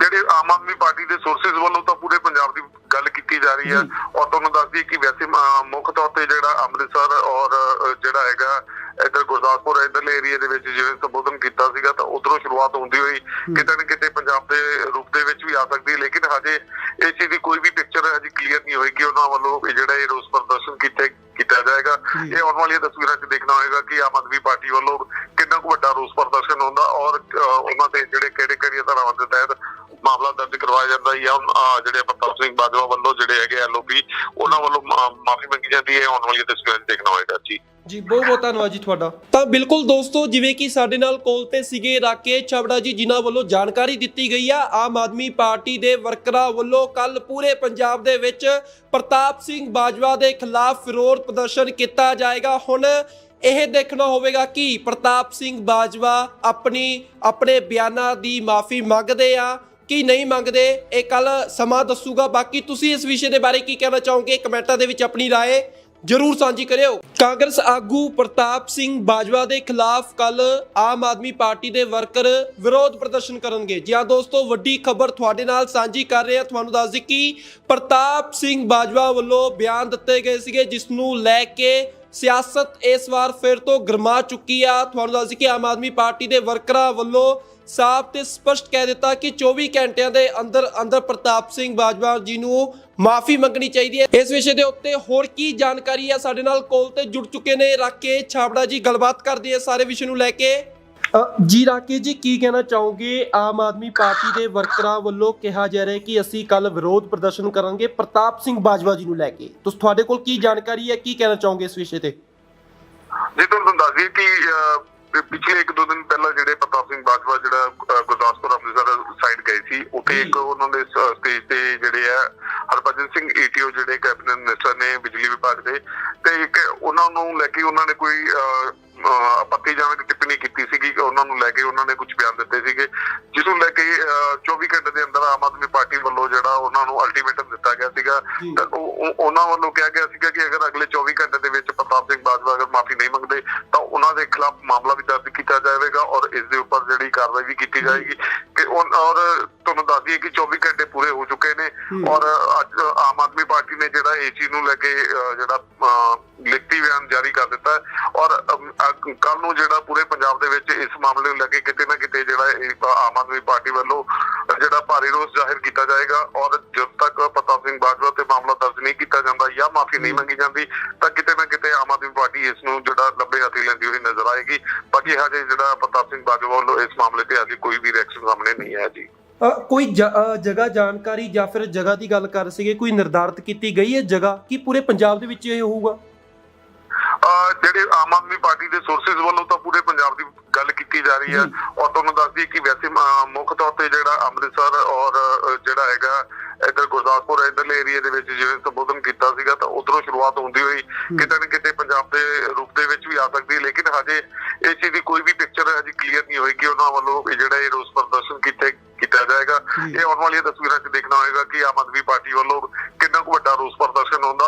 ਜਿਹੜੇ ਆਮ ਆਦਮੀ ਪਾਰਟੀ ਦੇ ਸੋਰਸਸ ਵੱਲੋਂ ਤਾਂ ਪੂਰੇ ਪੰਜਾਬ ਦੀ ਗੱਲ ਕੀਤੀ ਜਾ ਰਹੀ ਹੈ। ਔਰ ਤੁਹਾਨੂੰ ਦੱਸ ਦਈਏ ਕਿ ਵੈਸੇ ਮੁੱਖ ਤੌਰ ਤੇ ਜਿਹੜਾ ਅੰਮ੍ਰਿਤਸਰ ਔਰ ਜਿਹੜਾ ਹੈਗਾ ਇੱਧਰ ਗੁਰਦਾਸਪੁਰ ਇੱਧਰਲੇ ਏਰੀਆ ਦੇ ਵਿੱਚ ਜਿਵੇਂ ਸੰਬੋਧਨ ਕੀਤਾ ਸੀਗਾ ਤਾਂ ਉਧਰੋਂ ਸ਼ੁਰੂਆਤ ਹੁੰਦੀ ਹੋਈ ਕਿਤੇ ਨਾ ਕਿਤੇ ਪੰਜਾਬ ਦੇ ਰੂਪ ਦੇ ਵਿੱਚ ਵੀ ਆ ਸਕਦੀ ਹੈ ਲੇਕਿਨ ਹਜੇ ਇਸ ਚੀਜ਼ ਦੀ ਕੋਈ ਵੀ ਪਿਕਚਰ ਹਜੇ ਕਲੀਅਰ ਨਹੀਂ ਕਿ ਉਹਨਾਂ ਵੱਲੋਂ ਇਹ ਜਿਹੜਾ ਇਹ ਰੋਸ ਪ੍ਰਦਰਸ਼ਨ ਕੀਤੇ ਕੀਤਾ ਜਾਏਗਾ। ਇਹ ਆਉਣ ਵਾਲੀਆਂ ਤਸਵੀਰਾਂ 'ਚ ਦੇਖਣਾ ਹੋਏਗਾ ਕਿ ਆਮ ਆਦਮੀ ਪਾਰਟੀ ਵੱਲੋਂ ਕਿੰਨਾ ਕੁ ਵੱਡਾ ਰੋਸ ਪ੍ਰਦਰਸ਼ਨ ਹੁੰਦਾ ਔਰ ਉਹਨਾਂ ਦੇ ਜਿਹੜੇ ਕਿਹੜੇ ਕਿਹੜੀਆਂ ਧਾਰਾਵਾਂ ਦੇ ਤਹਿਤ ਮਾਮਲਾ ਦਰਜ ਕਰਵਾਇਆ ਜਾਂਦਾ ਜਾਂ ਜਿਹੜੇ ਪ੍ਰਤਾਪ ਸਿੰਘ ਬਾਜਵਾ ਵੱਲੋਂ ਜਿਹੜੇ ਹੈਗੇ ਐਲਓਪੀ ਉਹਨਾਂ ਵੱਲੋਂ ਮਾਫੀ ਮੰਗੀ ਜਾਂਦੀ ਹੈ। ਆਉਣ ਵਾਲੀਆਂ ਤਸਵੀਰਾਂ 'ਚ ਦੇਖਣਾ ਹੋਏਗਾ। ਜੀ। ਜੀ ਬਹੁਤ ਬਹੁਤ ਧੰਨਵਾਦ ਜੀ ਤੁਹਾਡਾ। ਤਾਂ ਬਿਲਕੁਲ ਦੋਸਤੋ ਜਿਵੇਂ ਕਿ ਸਾਡੇ ਨਾਲ ਕੋਲ ਤੇ ਸੀਗੇ ਰਾਕੇ ਛਬੜਾ ਜੀ ਜਿਨ੍ਹਾਂ ਵੱਲੋਂ ਜਾਣਕਾਰੀ ਦਿੱਤੀ ਗਈ ਆ। ਆਮ ਆਦਮੀ ਪਾਰਟੀ ਦੇ ਵਰਕਰਾਂ ਵੱਲੋਂ ਕੱਲ ਪੂਰੇ ਪੰਜਾਬ ਦੇ ਵਿੱਚ ਪ੍ਰਤਾਪ ਸਿੰਘ ਬਾਜਵਾ ਦੇ ਖਿਲਾਫ ਵਿਰੋਧ ਪ੍ਰਦਰਸ਼ਨ ਕੀਤਾ ਜਾਏਗਾ ਹੁਣ ਇਹ ਦੇਖਣਾ ਹੋਵੇਗਾ ਕਿ ਪ੍ਰਤਾਪ ਸਿੰਘ ਬਾਜਵਾ ਆਪਣੀ ਆਪਣੇ ਬਿਆਨਾਂ ਦੀ ਮਾਫੀ ਮੰਗਦੇ ਆ ਕਿ ਨਹੀਂ ਮੰਗਦੇ ਇਹ ਕੱਲ ਸਮਾਂ ਦੱਸੂਗਾ ਬਾਕੀ ਤੁਸੀਂ ਇਸ ਵਿਸ਼ੇ ਦੇ ਬਾਰੇ ਕੀ ਕਹਿਣਾ ਚਾਹੋਗੇ ਕਮੈਂਟਾਂ ਦੇ ਵਿੱਚ ਆਪਣੀ رائے ਜਰੂਰ ਸਾਂਝੀ ਕਰਿਓ। ਕਾਂਗਰਸ ਆਗੂ ਪ੍ਰਤਾਪ ਸਿੰਘ ਬਾਜਵਾ ਦੇ ਖਿਲਾਫ ਕੱਲ ਆਮ ਆਦਮੀ ਪਾਰਟੀ ਦੇ ਵਰਕਰ ਵਿਰੋਧ ਪ੍ਰਦਰਸ਼ਨ ਕਰਨਗੇ। ਜੀ ਹਾਂ ਦੋਸਤੋ, ਵੱਡੀ ਖਬਰ ਤੁਹਾਡੇ ਨਾਲ ਸਾਂਝੀ ਕਰ ਰਹੇ। ਹਾਂ ਤੁਹਾਨੂੰ ਦੱਸ ਦਈ ਕਿ ਪ੍ਰਤਾਪ ਸਿੰਘ ਬਾਜਵਾ ਵੱਲੋਂ ਬਿਆਨ ਦਿੱਤੇ ਗਏ ਸੀਗੇ, ਜਿਸ ਨੂੰ ਲੈ ਕੇ ਸਿਆਸਤ ਇਸ ਵਾਰ ਫਿਰ ਤੋਂ ਗਰਮਾ ਚੁੱਕੀ ਆ। ਤੁਹਾਨੂੰ ਦੱਸ ਦਈ ਕਿ ਆਮ ਆਦਮੀ ਪਾਰਟੀ ਦੇ ਵਰਕਰਾਂ ਵੱਲੋਂ ਸਾਫ਼ ਤੇ ਸਪਸ਼ਟ ਕਹਿ ਦਿੱਤਾ ਕਿ 24 ਘੰਟਿਆਂ ਦੇ ਅੰਦਰ ਅੰਦਰ ਪ੍ਰਤਾਪ ਸਿੰਘ ਬਾਜਵਾ ਜੀ ਨੂੰ ਮਾਫੀ ਮੰਗਣੀ ਚਾਹੀਦੀ ਹੈ। ਇਸ ਵਿਸ਼ੇ ਦੇ ਉੱਤੇ ਹੋਰ ਕੀ ਜਾਣਕਾਰੀ ਹੈ? ਸਾਡੇ ਨਾਲ ਕੋਲ ਤੇ ਜੁੜ ਚੁੱਕੇ ਨੇ ਰਾਕੇ ਛਾਬੜਾ ਜੀ। ਗੱਲਬਾਤ ਕਰਦੇ ਆ ਸਾਰੇ ਵਿਸ਼ੇ ਨੂੰ ਲੈ ਕੇ। ਜੀ ਰਾਕੇ ਜੀ, ਕੀ ਕਹਿਣਾ ਚਾਹੋਗੇ? ਆਮ ਆਦਮੀ ਪਾਰਟੀ ਦੇ ਵਰਕਰਾਂ ਵੱਲੋਂ ਕਿਹਾ ਜਾ ਰਿਹਾ ਕਿ ਅਸੀਂ ਕੱਲ ਵਿਰੋਧ ਪ੍ਰਦਰਸ਼ਨ ਕਰਾਂਗੇ ਪ੍ਰਤਾਪ ਸਿੰਘ ਬਾਜਵਾ ਜੀ ਨੂੰ ਲੈ ਕੇ। ਤੁਸੀਂ ਤੁਹਾਡੇ ਕੋਲ ਕੀ ਜਾਣਕਾਰੀ ਹੈ? ਕੀ ਕਹਿਣਾ ਚਾਹੋਗੇ ਇਸ ਵਿਸ਼ੇ ਤੇ? ਜੀ ਤੁਹਾਨੂੰ ਦੱਸ ਦਈਏ ਕਿ ਪਿਛਲੇ ਇੱਕ ਦੋ ਦਿਨ ਪਹਿਲਾਂ ਜਿਹੜੇ ਪ੍ਰਤਾਪ ਸਿੰਘ ਬਾਜਵਾ ਜਿਹੜਾ ਗੁਰਦਾਸਪੁਰ ਅੰਮ੍ਰਿਤਸਰ ਸਾਈਡ ਗਏ ਸੀ ਉੱਥੇ। ਇੱਕ ਉਹਨਾਂ ਦੇ ਸਟੇਜ ਤੇ ਜਿਹੜੇ ਆ ਹਰਭਜਨ ਸਿੰਘ ਈਟੀਓ ਜਿਹੜੇ ਕੈਬਨਿਟ ਮਿਨਿਸਟਰ ਨੇ ਬਿਜਲੀ ਵਿਭਾਗ ਦੇ ਤੇ ਇੱਕ ਉਹਨਾਂ ਨੂੰ ਲੈ ਕੇ ਉਹਨਾਂ ਨੇ ਕੋਈ ਆਪੱਤੀਜਨਕ ਟਿੱਪਣੀ ਕੀਤੀ ਸੀਗੀ ਕਿ ਉਹਨਾਂ ਨੂੰ ਲੈ ਕੇ ਉਹਨਾਂ ਨੇ ਕੁਝ ਬਿਆਨ ਦਿੱਤੇ ਸੀਗੇ ਜਿਸ ਨੂੰ ਲੈ ਕੇ ਅਹ, 24 ਘੰਟੇ ਦੇ ਅੰਦਰ ਆਮ ਆਦਮੀ ਪਾਰਟੀ ਵੱਲੋਂ ਜਿਹੜਾ ਉਹਨਾਂ ਨੂੰ ਅਲਟੀਮੇਟਮ ਦਿੱਤਾ ਗਿਆ ਸੀਗਾ ਉਹਨਾਂ ਵੱਲੋਂ ਕਿਹਾ ਗਿਆ ਸੀਗਾ ਕਿ ਅਗਰ ਅਗਲੇ 24 ਘੰਟੇ ਦੇ ਵਿੱਚ ਪ੍ਰਤਾਪ ਸਿੰਘ ਬਾਜਵਾ ਅਗਰ ਮਾਫੀ ਨਹੀਂ ਮੰਗਦੇ ਤਾਂ ਉਹਨਾਂ ਦੇ ਖਿਲਾਫ ਮਾਮਲਾ ਵੀ ਦਰਜ ਕੀਤਾ ਜਾਵੇਗਾ ਔਰ ਇਸ ਦੇ ਉੱਪਰ ਜਿਹੜੀ ਕਾਰਵਾਈ ਵੀ ਕੀਤੀ ਜਾਏਗੀ ਕਿ ਉਹ- ਔਰ ਤੁਹਾਨੂੰ ਦੱਸ ਦਈਏ ਕਿ 24 ਘੰਟੇ ਪੂਰੇ ਹੋ ਚੁੱਕੇ ਨੇ। ਔਰ ਅੱਜ ਆਮ ਆਦਮੀ ਪਾਰਟੀ ਨੇ ਜਿਹੜਾ ਏਸੀ ਨੂੰ ਲੈ ਕੇ ਜਿਹੜਾ ਲਿਖਤੀ ਬਿਆਨ ਜਾਰੀ ਕਰ ਦਿੱਤਾ ਔਰ ਕੱਲ ਨੂੰ ਜਿਹੜਾ ਪੂਰੇ ਪੰਜਾਬ ਦੇ ਵਿੱਚ ਇਸ ਮਾਮਲੇ ਨੂੰ ਲੈ ਕੇ ਕਿਤੇ ਨਾ ਕਿਤੇ ਜਿਹੜਾ ਆਮ ਆਦਮੀ ਪਾਰਟੀ ਵੱਲੋਂ ਜਿਹੜਾ ਭਾਰੀ ਰੋਸ ਜ਼ਾਹਿਰ ਕੀਤਾ ਜਾਏਗਾ ਔਰ ਜਦ ਤੱਕ ਪ੍ਰਤਾਪ ਸਿੰਘ ਬਾਜਵਾ ਤੇ ਮਾਮਲਾ ਦਰਜ ਨਹੀਂ ਕੀਤਾ ਜਾਂਦਾ ਜਾਂ ਮਾਫੀ ਨਹੀਂ ਮੰਗੀ ਜਾਂਦੀ, ਤਾਂ ਕਿਤੇ ਨਾ ਕਿਤੇ ਆਮ ਆਦਮੀ ਪਾਰਟੀ ਇਸ ਨੂੰ ਜਿਹੜਾ ਲੰਬੇ ਹੱਥੀ ਲੈਂਦੀ ਹੋਈ ਨਜ਼ਰ ਆਏਗੀ। ਬਾਕੀ ਹਜੇ ਜਿਹੜਾ ਪ੍ਰਤਾਪ ਸਿੰਘ ਬਾਜਵਾ ਵੱਲੋਂ ਇਸ ਮਾਮਲੇ ਤੇ ਅਜੇ ਕੋਈ ਵੀ ਰਿਐਕਸ਼ਨ ਸਾਹਮਣੇ ਨਹੀਂ ਆਇਆ ਜੀ। ਕੋਈ ਜਗ੍ਹਾ ਜਾਣਕਾਰੀ ਜਾਂ ਫਿਰ ਜਗ੍ਹਾ ਦੀ ਗੱਲ ਕਰ ਸੀਗੇ ਕੋਈ ਨਿਰਧਾਰਤ ਕੀਤੀ ਗਈ ਹੈ ਜਗ੍ਹਾ? ਕੀ ਪੂਰੇ ਪੰਜਾਬ ਦੇ ਵਿੱਚ ਇਹ ਹੋਊਗਾ? ਜਿਹੜੇ ਆਮ ਆਦਮੀ ਪਾਰਟੀ ਦੇ ਸੋਰਸਸ ਵੱਲੋਂ ਤਾਂ ਪੂਰੇ ਪੰਜਾਬ ਦੀ ਗੱਲ ਕੀਤੀ ਜਾ ਰਹੀ ਹੈ। ਔਰ ਤੁਹਾਨੂੰ ਦੱਸ ਦਈਏ ਕਿ ਵੈਸੇ ਮੁੱਖ ਤੌਰ ਤੇ ਜਿਹੜਾ ਅੰਮ੍ਰਿਤਸਰ ਔਰ ਜਿਹੜਾ ਹੈਗਾ ਇਧਰ ਗੁਰਦਾਸਪੁਰ ਇਧਰਲੇ ਏਰੀਆ ਦੇ ਵਿੱਚ ਜਿਵੇਂ ਸੰਬੋਧਨ ਕੀਤਾ ਸੀਗਾ ਤਾਂ ਉਧਰੋਂ ਸ਼ੁਰੂਆਤ ਹੁੰਦੀ ਹੋਈ। ਕਿਤੇ ਨਾ ਕਿਤੇ ਪੰਜਾਬ ਦੇ ਰੂਪ ਦੇ ਵਿੱਚ ਵੀ ਆ ਸਕਦੀ ਹੈ ਲੇਕਿਨ ਹਜੇ ਇਸ ਚੀਜ਼ ਦੀ ਕੋਈ ਵੀ ਪਿਕਚਰ ਹਜੇ ਕਲੀਅਰ ਨਹੀਂ ਹੋਈ ਕਿ ਉਹਨਾਂ ਵੱਲੋਂ ਜਿਹੜਾ ਇਹ ਰੋਸ ਪ੍ਰਦਰਸ਼ਨ ਕੀਤੇ ਕੀਤਾ ਜਾਏਗਾ। ਇਹ ਆਉਣ ਵਾਲੀਆਂ ਤਸਵੀਰਾਂ 'ਚ ਦੇਖਣਾ ਹੋਏਗਾ ਕਿ ਆਮ ਆਦਮੀ ਪਾਰਟੀ ਵੱਲੋਂ ਕਿੰਨਾ ਕੁ ਵੱਡਾ ਰੋਸ ਪ੍ਰਦਰਸ਼ਨ ਹੁੰਦਾ।